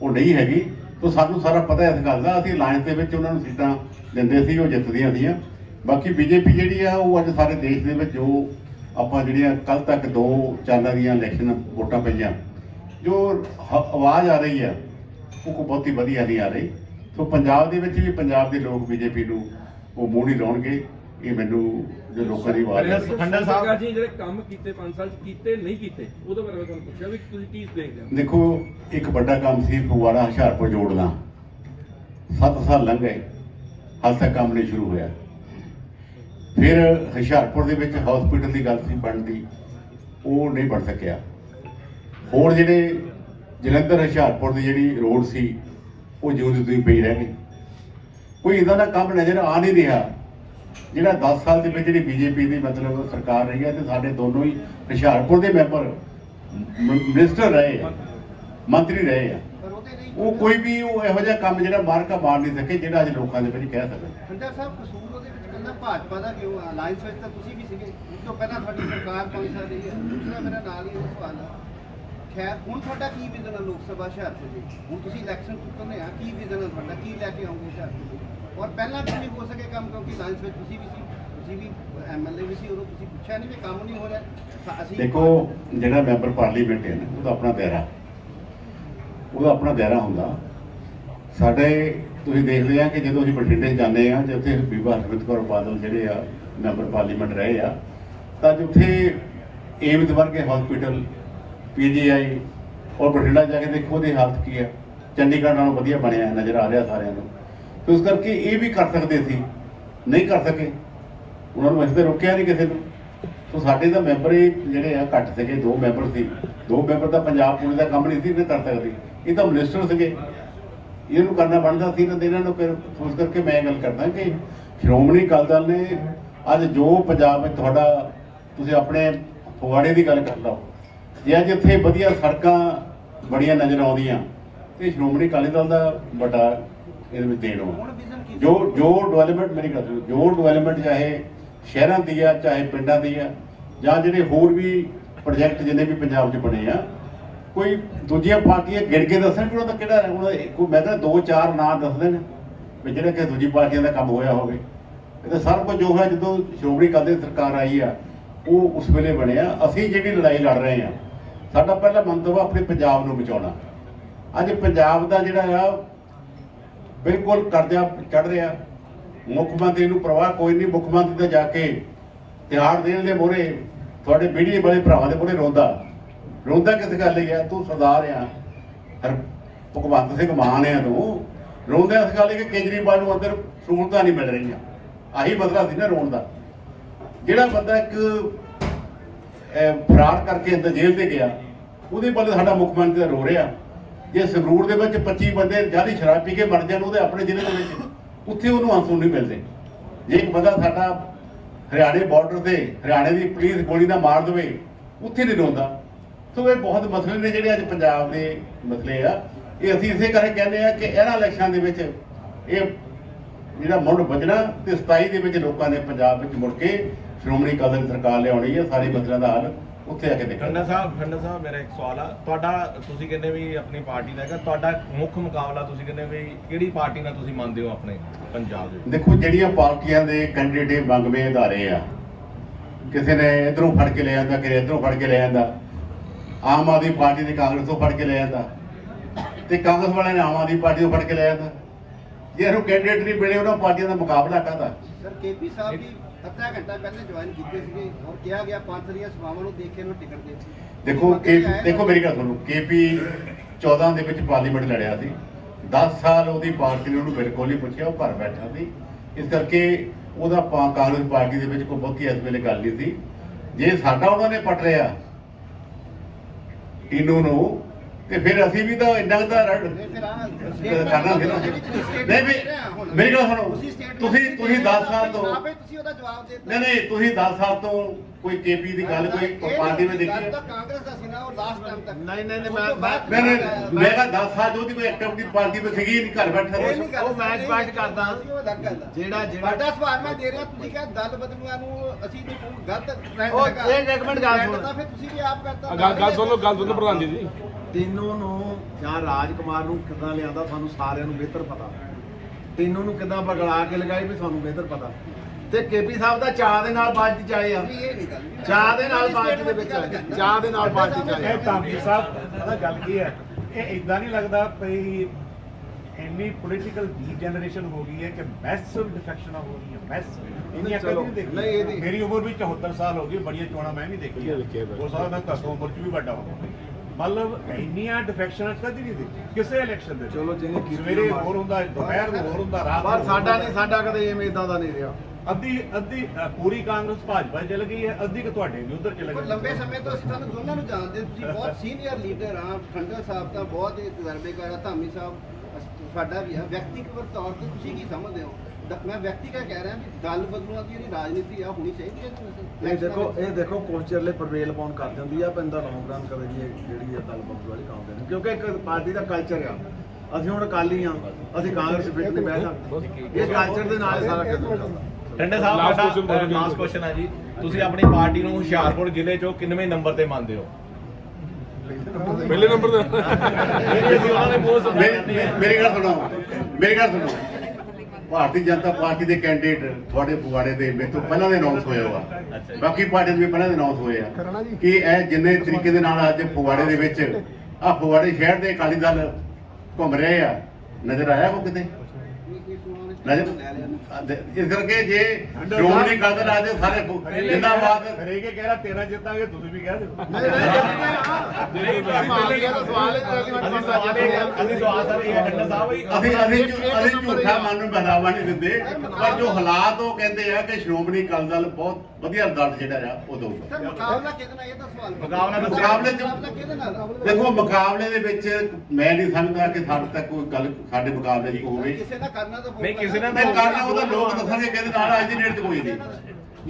ਉਹ ਨਹੀਂ ਹੈਗੀ। ਤੋਂ ਸਾਨੂੰ ਸਾਰਾ ਪਤਾ ਇਸ ਗੱਲ ਦਾ ਅਸੀਂ ਲਾਈਨ ਦੇ ਵਿੱਚ ਉਹਨਾਂ ਨੂੰ ਸੀਟਾਂ ਦਿੰਦੇ ਸੀ ਉਹ ਜਿੱਤਦੀਆਂ ਸੀਆਂ। ਬਾਕੀ ਬੀਜੇਪੀ ਜਿਹੜੀ ਆ ਉਹ ਅੱਜ ਸਾਰੇ ਦੇਸ਼ ਦੇ ਵਿੱਚ ਜੋ ਆਪਾਂ ਜਿਹੜੀਆਂ ਕੱਲ ਤੱਕ ਦੋ ਚਾਲਾਂ ਦੀਆਂ ਇਲੈਕਸ਼ਨ ਵੋਟਾਂ ਪਈਆਂ ਜੋ ਹ- ਆਵਾਜ਼ ਆ ਰਹੀ ਆ ਉਹ ਕੋ ਬਹੁਤੀ ਵਧੀਆ ਨਹੀਂ ਆ ਰਹੀ। ਸੋ ਪੰਜਾਬ ਦੇ ਵਿੱਚ ਵੀ ਪੰਜਾਬ ਦੇ ਲੋਕ ਬੀਜੇਪੀ ਨੂੰ ਉਹ ਮੂੰਹ ਨਹੀਂ ਲਾਉਣਗੇ। ਇਹ ਮੈਨੂੰ ਜੋ ਲੋਕਾਂ ਦੀ ਆਵਾਜ਼ ਹੈ। ਖੰਡਰ ਸਾਹਿਬ- ਜੀ ਜਿਹੜੇ ਕੰਮ ਕੀਤੇ 5 ਸਾਲ 'ਚ ਕੀਤੇ ਨਹੀਂ ਕੀਤੇ ਉਹਦੇ ਬਾਰੇ ਮੈਂ ਤੁਹਾਨੂੰ ਪੁੱਛਿਆ ਵੀ ਤੁਸੀਂ ਕੀ ਦੇਖਦੇ ਹੋ? ਦੇਖੋ ਇੱਕ ਵੱਡਾ ਕੰਮ ਸੀ ਫਗਵਾੜਾ ਹੁਸ਼ਿਆਰਪੁਰ ਜੋੜਨਾ। 7 ਸਾਲ ਲੰਘ ਗਏ। ਹਾਲ ਤੱਕ ਕੰਮ ਨਹੀਂ ਸ਼ੁਰੂ ਹੋਇਆ। ਫਿਰ ਹੁਸ਼ਿਆਰਪੁਰ ਦੇ ਵਿੱਚ ਹਸਪੀਟਲ ਦੀ ਗੱਲ ਸੀ ਬਣਦੀ। ਉਹ ਨਹੀਂ ਬਣ ਸਕਿਆ। ਹੋਰ ਜਿਹੜੇ ਜਲੰਧਰ ਹੁਸ਼ਿਆਰਪੁਰ ਦੀ ਜਿਹੜੀ ਰੋਡ ਸੀ, ਉਹ ਜਿਉਂ ਦੀ ਤੁਸੀਂ ਪਈ ਰਹਿ ਕੋਈ ਇਦਾਂ ਦਾ ਕੰਮ ਨਜ਼ਰ ਆ ਨਹੀਂ ਰਿਹਾ, ਜਿਹੜਾ 10 ਸਾਲ ਦੇ ਵਿੱਚ ਜਿਹੜੀ ਬੀਜੇਪੀ ਦੀ ਮਤਲਬ ਸਰਕਾਰ ਰਹੀ ਹੈ ਤੇ ਸਾਡੇ ਦੋਨੋਂ ਹੀ ਹੁਸ਼ਿਆਰਪੁਰ ਦੇ ਮੈਂਬਰ ਮਿਨਿਸਟਰ ਰਹੇ ਆ, ਮੰਤਰੀ ਰਹੇ ਆ। ਉਹ ਕੋਈ ਵੀ ਉਹ ਇਹੋ ਜਿਹਾ ਕੰਮ ਜਿਹੜਾ ਮਾਰਕਾ ਮਾਰ ਨਹੀਂ ਸਕੇ, ਜਿਹੜਾ ਅੱਜ ਲੋਕਾਂ ਦੇ ਵਿੱਚ ਕਹਿ ਸਕਦਾ। ਖੰਡਾ ਸਾਹਿਬ, ਕਸੂਰ ਉਹਦੇ ਵਿੱਚ ਕੱਲਾ ਭਾਜਪਾ ਦਾ ਕਿਉਂ ਅਲਾਈਅੰਸ ਵਿੱਚ ਤਾਂ ਤੁਸੀਂ ਵੀ ਸੀਗੇ। ਉਸ ਤੋਂ ਪਹਿਲਾਂ ਤੁਹਾਡੀ ਸਰਕਾਰ ਕੋਈ ਸਾ ਹੈ? ਦੂਸਰਾ ਮੇਰਾ ਨਾਲ ਹੀ ਉਹ ਸਵਾਲ ਆ। ਖੈਰ ਹੁਣ ਤੁਹਾਡਾ ਕੀ ਵਿਜ਼ਨ ਆ ਲੋਕ ਸਭਾ ਹੁਸ਼ਿਆਰਪੁਰ ਦੀ ਹੁਣ ਤੁਸੀਂ ਇਲੈਕਸ਼ਨ ਚੁੱਕਣੇ ਆ, ਕੀ ਵਿਜ਼ਨ ਆ ਤੁਹਾਡਾ? ਕੀ ਲੈ ਕੇ ਆਉਂਗੇ ਹੁਸ਼ਿਆਰਪੁਰ ਦੀ ਔਰ ਪਹਿਲਾਂ ਕਿਉਂ ਹੋ ਸਕੇ ਕੰਮ? ਕਿਉਂਕਿ ਅਲਾਈਅੰਸ ਵਿੱਚ ਤੁਸੀਂ ਵੀ ਸੀ, ਤੁਸੀਂ ਵੀ ਐਮਐਲਏ ਵੀ ਸੀ ਉਦੋਂ, ਤੁਸੀਂ ਪੁੱਛਿਆ ਨਹੀਂ ਵੀ ਕੰਮ ਨਹੀਂ ਹੋ ਰਿਹਾ। ਅਸੀਂ ਦੇਖੋ, ਜਿਹੜਾ ਮੈਂਬਰ ਪਾਰਲੀਮੈਂਟ ਹੈ ਨਾ, ਉਹਦਾ ਆਪਣਾ ਦਾਇਰਾ। ਉਹਦਾ ਆਪਣਾ ਦਾਇਰਾ ਹੁੰਦਾ, ਸਾਡੇ ਤੁਸੀਂ ਦੇਖਦੇ ਆ ਕਿ ਜਦੋਂ ਅਸੀਂ ਬਠਿੰਡੇ ਜਾਂਦੇ ਆ ਜਿੱਥੇ ਬੀਬਾ ਹਰਮਿਤ ਕੌਰ ਬਾਦਲ ਜਿਹੜੇ ਆ, ਮੈਂਬਰ ਪਾਰਲੀਮੈਂਟ ਰਹੇ ਆ, ਤਾਂ ਜਿੱਥੇ ਏਮਜ਼ ਵਰਗੇ ਹਸਪੀਟਲ ਪੀਜੀਆਈ ਔਰ ਬਠਿੰਡਾ ਜਾ ਕੇ ਦੇਖੋ ਉਹਦੀ ਹਾਲਤ ਕੀ ਹੈ। ਚੰਡੀਗੜ੍ਹ ਨਾਲੋਂ ਵਧੀਆ ਬਣਿਆ ਨਜ਼ਰ ਆ ਰਿਹਾ ਸਾਰਿਆਂ ਨੂੰ। ਤੇ ਉਸ ਕਰਕੇ ਇਹ ਵੀ ਕਰ ਸਕਦੇ ਸੀ। ਨਹੀਂ ਕਰ ਸਕੇ। ਉਹਨਾਂ ਨੂੰ ਅਸੀਂ ਤਾਂ ਰੋਕਿਆ ਨਹੀਂ ਕਿਸੇ ਨੂੰ। ਸੋ ਸਾਡੇ ਤਾਂ ਮੈਂਬਰ ਹੀ ਜਿਹੜੇ ਆ ਘੱਟ ਸੀਗੇ, ਦੋ ਮੈਂਬਰ ਸੀ। ਦੋ ਮੈਂਬਰ ਤਾਂ ਪੰਜਾਬ ਪੁਲਿਸ ਦਾ ਕੰਮ ਨਹੀਂ ਸੀ ਇਹਨੇ ਕਰ ਸਕਦੇ। ਇਹ ਤਾਂ ਮਿਨਿਸਟਰ ਸੀਗੇ। ਇਹਨੂੰ ਕਰਨਾ ਬਣਦਾ ਸੀ ਤਾਂ ਇਹਨਾਂ ਨੂੰ ਫਿਰ ਉਸ ਕਰਕੇ ਮੈਂ ਇਹ ਗੱਲ ਕਰਦਾ ਕਿ ਸ਼੍ਰੋਮਣੀ ਅਕਾਲੀ ਦਲ ਨੇ ਅੱਜ ਜੋ ਪੰਜਾਬ ਵਿੱਚ ਤੁਹਾਡਾ ਤੁਸੀਂ ਆਪਣੇ ਫਗਵਾੜੇ ਦੀ ਗੱਲ ਕਰ ਲਓ। ਜੇ ਅੱਜ ਇੱਥੇ ਵਧੀਆ ਸੜਕਾਂ ਬੜੀਆਂ ਨਜ਼ਰ ਆਉਂਦੀਆਂ ਤੇ ਸ਼੍ਰੋਮਣੀ ਅਕਾਲੀ ਦਲ ਦਾ ਵੱਡਾ ਇਹਦੇ ਵਿੱਚ ਦੇਣ ਹੋਣਾ। ਜੋ ਜੋ ਡਿਵੈਲਪਮੈਂਟ ਮੇਰੀ ਗੱਲ ਜੋ ਡਿਵੈਲਪਮੈਂਟ ਚਾਹੇ ਸ਼ਹਿਰਾਂ ਦੀ ਆ ਚਾਹੇ ਪਿੰਡਾਂ ਦੀ ਆ ਜਾਂ ਜਿਹੜੇ ਹੋਰ ਵੀ ਪ੍ਰੋਜੈਕਟ ਜਿੰਨੇ ਵੀ ਪੰਜਾਬ 'ਚ ਬਣੇ ਆ ਕੋਈ ਦੂਜੀਆਂ ਪਾਰਟੀਆਂ ਗਿਣ ਕੇ ਦੱਸਣ ਕਿ ਉਹਦਾ ਕਿਹੜਾ ਹੈ? ਉਹਦਾ ਕੋਈ ਮੈਂ ਤਾਂ ਦੋ ਚਾਰ ਨਾਂ ਦੱਸ ਦੇਣ ਵੀ ਜਿਹੜਾ ਕਿ ਦੂਜੀ ਪਾਰਟੀਆਂ ਦਾ ਕੰਮ ਹੋਇਆ ਹੋਵੇ। ਇਹ ਤਾਂ ਸਾਰਾ ਕੁਝ ਜੋ ਹੋਇਆ ਜਦੋਂ ਸ਼੍ਰੋਮਣੀ ਅਕਾਲੀ ਸਰਕਾਰ ਆਈ ਆ ਉਹ ਉਸ ਵੇਲੇ ਬਣਿਆ। ਅਸੀਂ ਜਿਹੜੀ ਲੜਾਈ ਲੜ ਰਹੇ ਆ ਸਾਡਾ ਪਹਿਲਾ ਮੰਤਵ ਆਪਣੇ ਪੰਜਾਬ ਨੂੰ ਬਚਾਉਣਾ। ਅੱਜ ਪੰਜਾਬ ਦਾ ਜਿਹੜਾ ਆ, ਬਿਲਕੁਲ ਕਰਜ਼ਾ ਚੜ ਰਿਹਾ। ਮੁੱਖ ਮੰਤਰੀ ਨੂੰ ਪ੍ਰਵਾਹ ਕੋਈ ਨਹੀਂ, ਮੁੱਖ ਮੰਤਰੀ ਤਾਂ ਜਾ ਕੇ ਤਿਹਾੜ ਦੇਣ ਦੇ ਮੋਰੇ ਤੁਹਾਡੇ ਮੀਡੀਆ ਵਾਲੇ ਭਰਾਵਾਂ ਦੇ ਮੋਰੇ ਰੋਂਦਾ। ਰੋਂਦਾ ਕਿਸ ਗੱਲ ਲਈ ਆ? ਤੂੰ ਸਰਦਾਰ ਆ। ਹਰ ਭਗਵੰਤ ਸਿੰਘ ਮਾਨ ਆ ਤੂੰ। ਰੋਂਦਾ ਇਸ ਗੱਲ ਲਈ ਕਿ ਕੇਜਰੀਵਾਲ ਨੂੰ ਅੰਦਰ ਸਹੂਲਤਾਂ ਨਹੀਂ ਮਿਲ ਰਹੀਆਂ। ਆਹੀ ਮਸਲਾ ਸੀ ਨਾ ਰੋਣ ਦਾ। ਜਿਹੜਾ ਬੰਦਾ ਇੱਕ ਫਰਾਰ ਕਰਕੇ ਅੰਦਰ ਜੇਲ੍ਹ ਤੇ ਗਿਆ। ਉਹਦੇ ਬਾਰੇ ਸਾਡਾ ਮੁੱਖ ਮੰਤਰੀ ਦਾ ਰੋ ਰਿਹਾ। ਜੇ ਸੰਗਰੂਰ ਦੇ ਵਿੱਚ 25 ਬੰਦੇ ਜਾਲੀ ਸ਼ਰਾਬ ਪੀ ਕੇ ਮਰ ਜਾਣ ਉਹਦੇ ਆਪਣੇ ਜ਼ਿਲ੍ਹੇ ਦੇ ਵਿੱਚ, ਉੱਥੇ ਉਹਨੂੰ ਆਂਸੂ ਨਹੀਂ ਮਿਲਦੇ। ਜੇ ਇੱਕ ਬੰਦਾ ਸਾਡਾ ਹਰਿਆਣੇ ਬਾਰਡਰ ਤੇ, ਹਰਿਆਣੇ ਦੀ ਪੁਲਿਸ ਗੋਲੀ ਨਾਲ ਮਾਰ ਦੇਵੇ, ਉੱਥੇ ਨਹੀਂ ਰੋਂਦਾ। ਸੋ ਇਹ ਬਹੁਤ ਮਸਲੇ ਨੇ ਜਿਹੜੇ ਅੱਜ ਪੰਜਾਬ ਦੇ ਮਸਲੇ ਆ। ਇਹ ਅਸੀਂ ਇਸੇ ਕਰਕੇ ਕਹਿੰਦੇ ਆ ਕਿ ਇਹਨਾਂ ਇਲੈਕਸ਼ਨਾਂ ਦੇ ਵਿੱਚ ਇਹ ਜਿਹੜਾ ਮੁੱਢ ਵੱਜਣਾ ਤੇ 27 ਦੇ ਵਿੱਚ ਲੋਕਾਂ ਨੇ ਪੰਜਾਬ ਵਿੱਚ ਮੁੜ ਕੇ ਸ਼੍ਰੋਮਣੀ ਅਕਾਲੀ ਸਰਕਾਰ ਲਿਆਉਣੀ ਹੈ ਸਾਰੇ ਮਸਲਿਆਂ ਦਾ ਹੱਲ ਉੱਥੇ ਆ ਕੇ ਦੇਖਣਾ। ਖੰਡਾ ਸਾਹਿਬ ਖੰਡਾ ਸਾਹਿਬ ਮੇਰਾ ਇੱਕ ਸਵਾਲ ਆ। ਤੁਹਾਡਾ ਤੁਸੀਂ ਕਹਿੰਦੇ ਵੀ ਆਪਣੀ ਪਾਰਟੀ ਦਾ ਹੈਗਾ ਤੁਹਾਡਾ ਮੁੱਖ ਮੁਕਾਬਲਾ ਤੁਸੀਂ ਕਹਿੰਦੇ ਵੀ ਕਿਹੜੀ ਪਾਰਟੀ ਨਾਲ ਤੁਸੀਂ ਮੰਨਦੇ ਹੋ ਆਪਣੇ ਪੰਜਾਬ ਦੇ? ਦੇਖੋ ਜਿਹੜੀਆਂ ਪਾਰਟੀਆਂ ਦੇ ਕੈਂਡੀਡੇਟ ਮੰਗਵੇਂ ਅਦਾਰੇ ਆ ਕਿਸੇ ਨੇ ਇਧਰੋਂ ਫੜ ਕੇ ਲੈ ਜਾਂਦਾ ਕਿਸੇ ਇਧਰੋਂ ਫੜ ਕੇ ਲੈ ਜਾਂਦਾ। ਆਮ ਆਦਮੀ ਪਾਰਟੀ ਨੇ ਕਾਂਗਰਸ ਤੋਂ ਫੜ ਕੇ ਲੈ ਜਾਂਦਾ। ਤੇ ਕਾਂਗਰਸ ਵਾਲਿਆਂ ਨੇ ਆਮ ਆਦਮੀ ਪਾਰਟੀ ਤੋਂ ਫੜ ਕੇ ਲੈ ਜਾਂਦਾ। ਜੇ ਇਹਨੂੰ ਕੈਂਡੀਡੇਟ ਨਹੀਂ ਮਿਲੇ ਉਹਨਾਂ ਪਾਰਟੀਆਂ ਦਾ ਮੁਕਾਬਲਾ ਕਾਹਦਾ? ਸਰ ਕੇਪੀ ਸਾਹਿਬ ਵੀ ਅੱਧਾ ਘੰਟਾ ਪਹਿਲੇ ਜੁਆਇਨ ਕੀਤੇ ਸੀਗੇ ਔਰ ਕਿਹਾ ਗਿਆ ਪੰਥ ਦੀਆਂ ਸਭਾਵਾਂ ਨੂੰ ਦੇਖ ਇਹਨੂੰ ਟਿਕਟ ਦੇ ਦੇਖੋ ਕੇ ਦੇਖੋ ਮੇਰੀ ਗੱਲ ਸੁਣੋ ਕੇਪੀ 14 ਦੇ ਵਿੱਚ ਪਾਰਲੀਮੈਂਟ ਲੜਿਆ ਸੀ। 10 ਸਾਲ ਉਹਦੀ ਪਾਰਟੀ ਨੇ ਉਹਨੂੰ ਬਿਲਕੁਲ ਨਹੀਂ ਪੁੱਛਿਆ ਉਹ ਘਰ ਬੈਠਾ ਸੀ। ਇਸ ਕਰਕੇ ਉਹਦਾ ਕਾਂਗਰਸ ਪਾਰਟੀ ਦੇ ਵਿੱਚ ਕੋਈ ਬਹੁਤੀ ਇਸ ਵੇਲੇ ਗੱਲ ਨਹੀਂ ਸੀ। ਜੇ ਸਾਡਾ ਉਹਨਾਂ ਨੇ ਪਟ ਲਿਆ ਟੀਨੂ ਨੂੰ ਤੇ ਫਿਰ ਅਸੀਂ ਵੀ ਤਾਂ ਇੰਨਾ ਤਾਂ ਰੜ ਨਹੀਂ ਫਿਰ ਆਹ ਕਰਨਾ ਸੀ ਨਾ ਨਹੀਂ ਵੀ ਮੇਰੀ ਗੱਲ ਸੁਣੋ ਤੁਸੀਂ ਤੁਸੀਂ 10 ਸਾਲ ਤੋਂ ਆਪੇ ਤੁਸੀਂ ਉਹਦਾ ਜਵਾਬ ਦੇ ਦਿੱਤਾ। ਨਹੀਂ ਨਹੀਂ ਤੁਸੀਂ 10 ਸਾਲ ਤੋਂ ਕੋਈ ਕੇਪੀ ਦੀ ਗੱਲ ਕੋਈ ਪਾਰਟੀ ਵਿੱਚ ਦੇਖੀ ਹੈ। ਤਾਂ ਕਾਂਗਰਸ ਦਾ ਸੀ ਨਾ ਉਹ ਲਾਸਟ ਟਾਈਮ ਤੱਕ। ਨਹੀਂ, ਨਹੀਂ, ਮੈਂ- ਮੈਂ ਮੈਂ ਮੈਂ ਕਿਹਾ 10 ਸਾਲ ਜੋ ਦੀ ਕੋਈ ਐਕਟਿਵਿਟੀ ਪਾਰਟੀ ਵਿੱਚ ਸੀਗੀ ਨਹੀਂ ਘਰ ਬੈਠਾ ਇਹ ਉਹ ਮੈਂ expect ਕਰਦਾ। ਉਹ। ਜਿਹੜਾ- ਜਿਹੜਾ- ਵੱਡਾ ਸਵਾਲ ਮੈਂ ਦੇ ਰਿਹਾ ਤੁਸੀਂ ਕਿਹਾ ਦਲ ਬਦਲੂਆਂ ਨੂੰ ਅਸੀਂ ਗਲਤ ਉਹ ਇੱਕ ਮਿੰਟ ਗੱਲ ਸੁਣ। ਤਾਂ ਫਿਰ ਤੁਸੀਂ ਵੀ ਆਪ ਕਰਤਾ। ਗੱਲ ਗੱਲ ਸੁਣ ਗੱਲ ਸੁਣ ਪ੍ਰਧਾਨ ਜੀ ਜੀ ਤੈਨੂੰ ਨੂੰ ਜਾਂ ਰਾਜਕੁਮਾਰ ਨੂੰ ਕਿੱਦਾਂ ਲਿਆਂਦਾ ਸਾਨੂੰ ਸਾਰਿਆਂ ਨੂੰ ਬਿਹਤਰ ਪਤਾ। ਤੈਨੂੰ ਨੂੰ ਕਿੱਦਾਂ ਬਗਲਾ ਕੇ ਲਗਾਈ ਵੀ ਸਾਨੂੰ ਬਿਹਤਰ ਪਤਾ। ਤੇ ਕੇਪੀ ਸਾਹਿਬ ਦਾ ਚਾਹ ਦੇ ਨਾਲ ਬਾਜੀ ਚ ਆਏ ਆ। ਵੀ ਇਹ ਨਹੀਂ। ਗੱਲ ਚਾਹ ਦੇ ਨਾਲ ਪਾਰਟੀ ਦੇ ਵਿੱਚ। ਚਾਹ ਦੇ ਨਾਲ ਚ ਆਏ ਇਹ ਧਾਮੀ ਸਾਹਿਬ ਪਤਾ ਗੱਲ ਕੀ ਹੈ? ਇਹ ਇਦਾਂ ਨਹੀਂ ਲੱਗਦਾ ਭਈ ਇੰਨੀ ਪੋਲੀਟੀਕਲ ਡੀਜਨਰੇਸ਼ਨ ਹੋ ਗਈ ਹੈ ਕਿ ਮੈਸਿਵ ਡਿਫੈਕਸ਼ਨਾਂ ਹੋ ਰਹੀਆਂ ਮੈਸ ਇੰਨੀਆਂ ਚਲੋ, ਕਦੀ ਨਹੀਂ ਨਹੀਂ, ਇਹਦੀ- ਦੇਖੀ ਮੇਰੀ ਉਮਰ ਵੀ 74 ਸਾਲ ਹੋ ਗਈ ਬੜੀਆਂ ਚੋਣਾਂ ਮੈਂ ਵੀ ਦੇਖੀਆਂ। ਉਹ ਸਾਲ ਮੈਂ ਤੁਹਾਡੇ ਉਮਰ ਚ ਵੀ ਵੱਡਾ ਹਾਂ ਮਤਲਬ ਇੰਨੀਆਂ ਡਿਫੈਕਸ਼ਨਾਂ ਕਦੀ ਨਹੀਂ ਦੇਖੀ ਕਿਸੇ ਇਲੈਕਸ਼ਨ ਦੇ। ਚਲੋ ਜਿਹਨੇ ਕੀਤੀਆਂ ਸਵੇਰੇ ਮਾਰ- ਹੋਰ ਹੁੰਦਾ ਦੁਪਹਿਰ ਨੂੰ ਹੋਰ ਹੁੰਦਾ ਰਾਤ ਨੂੰ ਪਰ ਸਾਡਾ। ਨਹੀਂ ਸਾਡਾ ਕਦੇ ਐਵੇਂ ਇਦਾਂ ਦਾ ਨਹੀਂ ਰਿਹਾ ਅੱਧੀ ਅੱਧੀ ਪੂਰੀ ਕਾਂਗਰਸ ਭਾਜਪਾ 'ਚ ਚਲ ਗਈ ਹੈ ਅੱਧੀ ਕਿ ਤੁਹਾਡੇ ਵੀ ਉਧਰ ਚਲੇ ਪਰ ਗਈ ਲੰਬੇ ਸਮੇਂ ਤੋਂ ਅਸੀਂ ਤੁਹਾਨੂੰ ਦੋਨਾਂ ਨੂੰ ਜਾਣਦੇ ਤੁਸੀਂ ਬਹੁਤ ਸੀਨੀਅਰ ਲੀਡਰ ਆ ਖੰਡਰ ਸਾਹਿਬ ਤਾਂ ਬਹੁਤ ਹੀ ਤਜਰਬੇਕਾਰ ਆ ਧਾਮੀ ਸਾਹਿਬ ਅਸ- ਸਾਡਾ ਵੀ ਆ ਵਿਅਕਤੀਗਤ ਤੌਰ ਤੇ ਤੁਸੀਂ ਕੀ ਸਮਝਦੇ ਹੋ ਮੈਂ ਵਿਅਕਤੀਗਤ ਕਹਿ ਰਿਹਾ ਵੀ ਦਲ ਬਦਲੂਆਂ ਦੀ ਜਿਹੜੀ ਰਾਜਨੀਤੀ ਆ ਹੋਣੀ ਚਾਹੀਦੀ ਹੈ ਇਹ ਦੇਖੋ ਇਹ ਦੇਖੋ ਕੁਛ ਚਿਰਲੇ ਪ੍ਰਵੇਲ ਪਾਉਣ ਕਰ ਜਾਂਦੀ ਆ ਪੈਂਦਾ ਲੌਂਗ ਰਨ ਇਹ ਜਿਹੜੀ ਇਹ ਦਲ ਬਦਲੂ ਵਾਲੀ ਕੰਮ ਦੇ ਕਿਉਂਕਿ ਇੱਕ ਪਾਰਟੀ ਦਾ ਕਲਚਰ ਆ। ਅਸੀਂ ਹੁਣ ਅਕਾਲੀ ਆ ਅਸੀਂ ਕਾਂਗਰਸ ਫਿੱਟ ਨਹੀਂ ਬਹਿ ਸਕਦੇ ਇਹ ਕਲਚਰ ਦੇ ਨਾਲ ਹੀ ਸਾਰਾ ਕੁਝ ਚੱਲਦਾ ਟੰਡੇ ਸਾਹਿਬ ਤੁਹਾਡਾ ਲਾਸਟ ਕੁਐਸਚਨ ਹੈ ਜੀ। ਤੁਸੀਂ ਆਪਣੀ ਪਾਰਟੀ ਨੂੰ ਹੁਸ਼ਿਆਰਪੁਰ ਜ਼ਿਲ੍ਹੇ 'ਚੋਂ ਕਿੰਨਵੇਂ ਨੰਬਰ ਤੇ ਮੰਨਦੇ ਹੋ? ਪਹਿਲੇ ਨੰਬਰ ਤੇ। ਮੇਰੀ ਗੱਲ ਸੁਣੋ। ਮੇਰੀ ਗੱਲ ਸੁਣੋ। ਭਾਰਤੀ ਜਨਤਾ ਪਾਰਟੀ ਦੇ ਕੈਂਡੀਡੇਟ ਤੁਹਾਡੇ ਫਗਵਾੜੇ ਦੇ ਮੇਰੇ ਤੋਂ ਪਹਿਲਾਂ ਦੇ ਅਨਾਉਂਸ ਹੋਏ ਹੋਆ। ਬਾਕੀ ਪਾਰਟੀਆਂ ਦੇ ਵੀ ਪਹਿਲਾਂ ਦੇ ਅਨਾਉਂਸ ਹੋਏ ਆ। ਕਿ ਇਹ ਜਿੰਨੇ ਤਰੀਕੇ ਦੇ ਨਾਲ ਅੱਜ ਫਗਵਾੜੇ ਦੇ ਵਿੱਚ ਆ ਫਗਵਾੜੇ ਸ਼ਹਿਰ ਦੇ ਅਕਾਲੀ ਦਲ ਘੁੰਮ ਰਹੇ ਆ। ਨਜ਼ਰ ਆਇਆ ਕੋ ਕਿਤੇ? ਨਜ਼ਰ ਇਸ ਕਰਕੇ ਜੇ ਸ਼੍ਰੋਮਣੀ ਅਕਾਲੀ ਦਲ ਆ ਜੇ ਸਾਰੇ ਜਿੰਦਾਬਾਦ ਹਰੇਕ ਇਹ ਕਹਿ ਰਿਹਾ 13 ਜਿੱਤਾਂਗੇ ਤੁਸੀਂ ਵੀ ਕਹਿ ਦਿਓ। ਨਹੀਂ ਨਹੀਂ ਸਵਾਲ ਹੈ ਅਸੀਂ ਸਵਾਲ ਇਹ ਅਸੀਂ ਸਵਾਲ ਸਰ ਇਹ ਹੈ ਟੰਡੇ ਸਾਹਿਬ ਵੀ ਅਸੀਂ ਅਸੀਂ ਅਸੀਂ ਝੂਠਾ ਮਨ ਨੂੰ ਬਹਿਲਾਵਾ ਨਹੀਂ ਦਿੰਦੇ ਪਰ ਜੋ ਹਾਲਾਤ ਉਹ ਕਹਿੰਦੇ ਆ ਕਿ ਸ਼੍ਰੋਮਣੀ ਅਕਾਲੀ ਦਲ ਬਹੁਤ ਵਧੀਆ ਰਿਜ਼ਲਟ ਜਿਹੜਾ ਆ ਉਹ ਦਊਗਾ ਸਰ ਮੁਕਾਬਲਾ ਕਿਹਦੇ ਨਾਲ ਇਹ ਤਾਂ ਸਵਾਲ ਮੁਕਾਬਲਾ ਤਾਂ- ਮੁਕਾਬਲੇ ਚ ਮੁਕਾਬਲਾ ਕਿਹਦੇ ਨਾਲ? ਆ? ਦੇਖੋ ਮੁਕਾਬਲੇ ਦੇ ਵਿੱਚ ਮੈਂ ਨਹੀਂ ਸਮਝਦਾ ਕਿ ਸਾਡੇ ਤੱਕ ਕੋਈ ਗੱਲ ਸਾਡੇ ਮੁਕਾਬਲੇ 'ਚ ਹੋਵੇ ਕਿਸੇ ਨਾਲ ਕਰਨਾ ਤਾਂ ਨਹੀਂ, ਕਿਸੇ ਨਾਲ ਮੈਂ ਕਰਨਾ ਉਹਦਾ ਲੋਕ ਦੱਸਣਗੇ ਕਿਹਦੇ ਨਾਲ ਅੱਜ ਦੀ ਡੇਟ 'ਚ ਕੋਈ ਨਹੀਂ।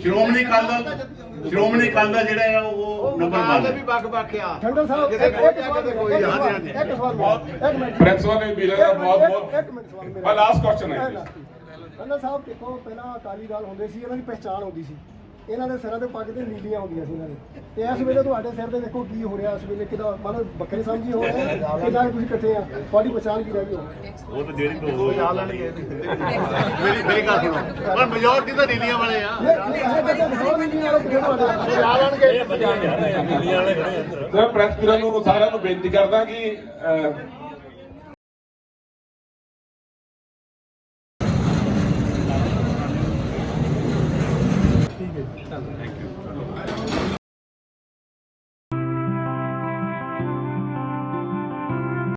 ਸ਼੍ਰੋਮਣੀ ਅਕਾਲੀ ਦਲ ਸ਼੍ਰੋਮਣੀ ਅਕਾਲੀ ਦਲ ਜਿਹੜਾ ਆ ਉਹ ਨੰਬਰ ਮੁਕਾਬਲੇ 1 ਵੀ ਬੱਕ ਬੱਕ ਆ। ਠੰਡਲ ਸਾਹਿਬ ਇੱਕ ਸਵਾਲ ਕੋਈ ਆ। ਇੱਕ ਸਵਾਲ ਸਵਾਲ ਇੱਕ ਮਿੰਟ ਪ੍ਰਿੰਸੀਪਲ ਨੇ ਵੀਰੇ ਦਾ ਬਹੁਤ ਬਹੁਤ। ਇੱਕ ਮਿੰਟ ਸਵਾਲ ਮੇਰਾ ਮੈਂ ਲਾਸਟ ਕੁਐਸਚਨ ਹੈ ਠੰਡਲ ਸਾਹਿਬ ਦੇਖੋ ਪਹਿਲਾਂ ਅਕਾਲੀ ਦਲ ਹੁੰਦੇ ਸੀ ਇਹਨਾਂ ਦੀ ਪਹਿਚਾਣ ਹੁੰਦੀ ਸੀ। ਇਹਨਾਂ ਦੇ ਸਿਰਾਂ ਤੇ ਪੱਗ ਤੇ ਨੀਲੀਆਂ ਹੁੰਦੀਆਂ ਸੀ ਇਹਨਾਂ ਦੇ। ਤੇ ਇਸ ਵੇਲੇ ਤੁਹਾਡੇ ਸਿਰ ਤੇ ਦੇਖੋ ਕੀ ਹੋ ਰਿਹਾ ਇਸ ਵੇਲੇ ਕਿਦਾ ਮਤਲਬ ਬੱਕਰੇ ਸਮਝੀ ਹੋ ਰਿਹਾ ਕਿਦਾਂ ਤੁਸੀਂ ਇਕੱਠੇ ਆ? ਤੁਹਾਡੀ ਪਛਾਣ ਕੀ ਰਹਿ ਗਈ ਉਹ ਤਾਂ ਜਿਹੜੀ ਤੋਂ ਆ ਲੈਣਗੇ ਮੇਰੀ ਮੇਰੀ ਗੱਲ ਸੁਣੋ। ਪਰ ਮੈਜੋਰਟੀ ਤਾਂ ਨੀਲੀਆਂ ਵਾਲੇ ਆ। ਨਹੀਂ ਇਹ ਬੱਚੇ ਦਿਖਾਓ ਨੀਲੀਆਂ ਵਾਲੇ ਆ ਲੈਣਗੇ ਮੈਂ ਪ੍ਰੈਸ ਵੀਰਾਂ ਨੂੰ ਸਾਰਿਆਂ ਨੂੰ ਬੇਨਤੀ ਕਰਦਾ ਕਿ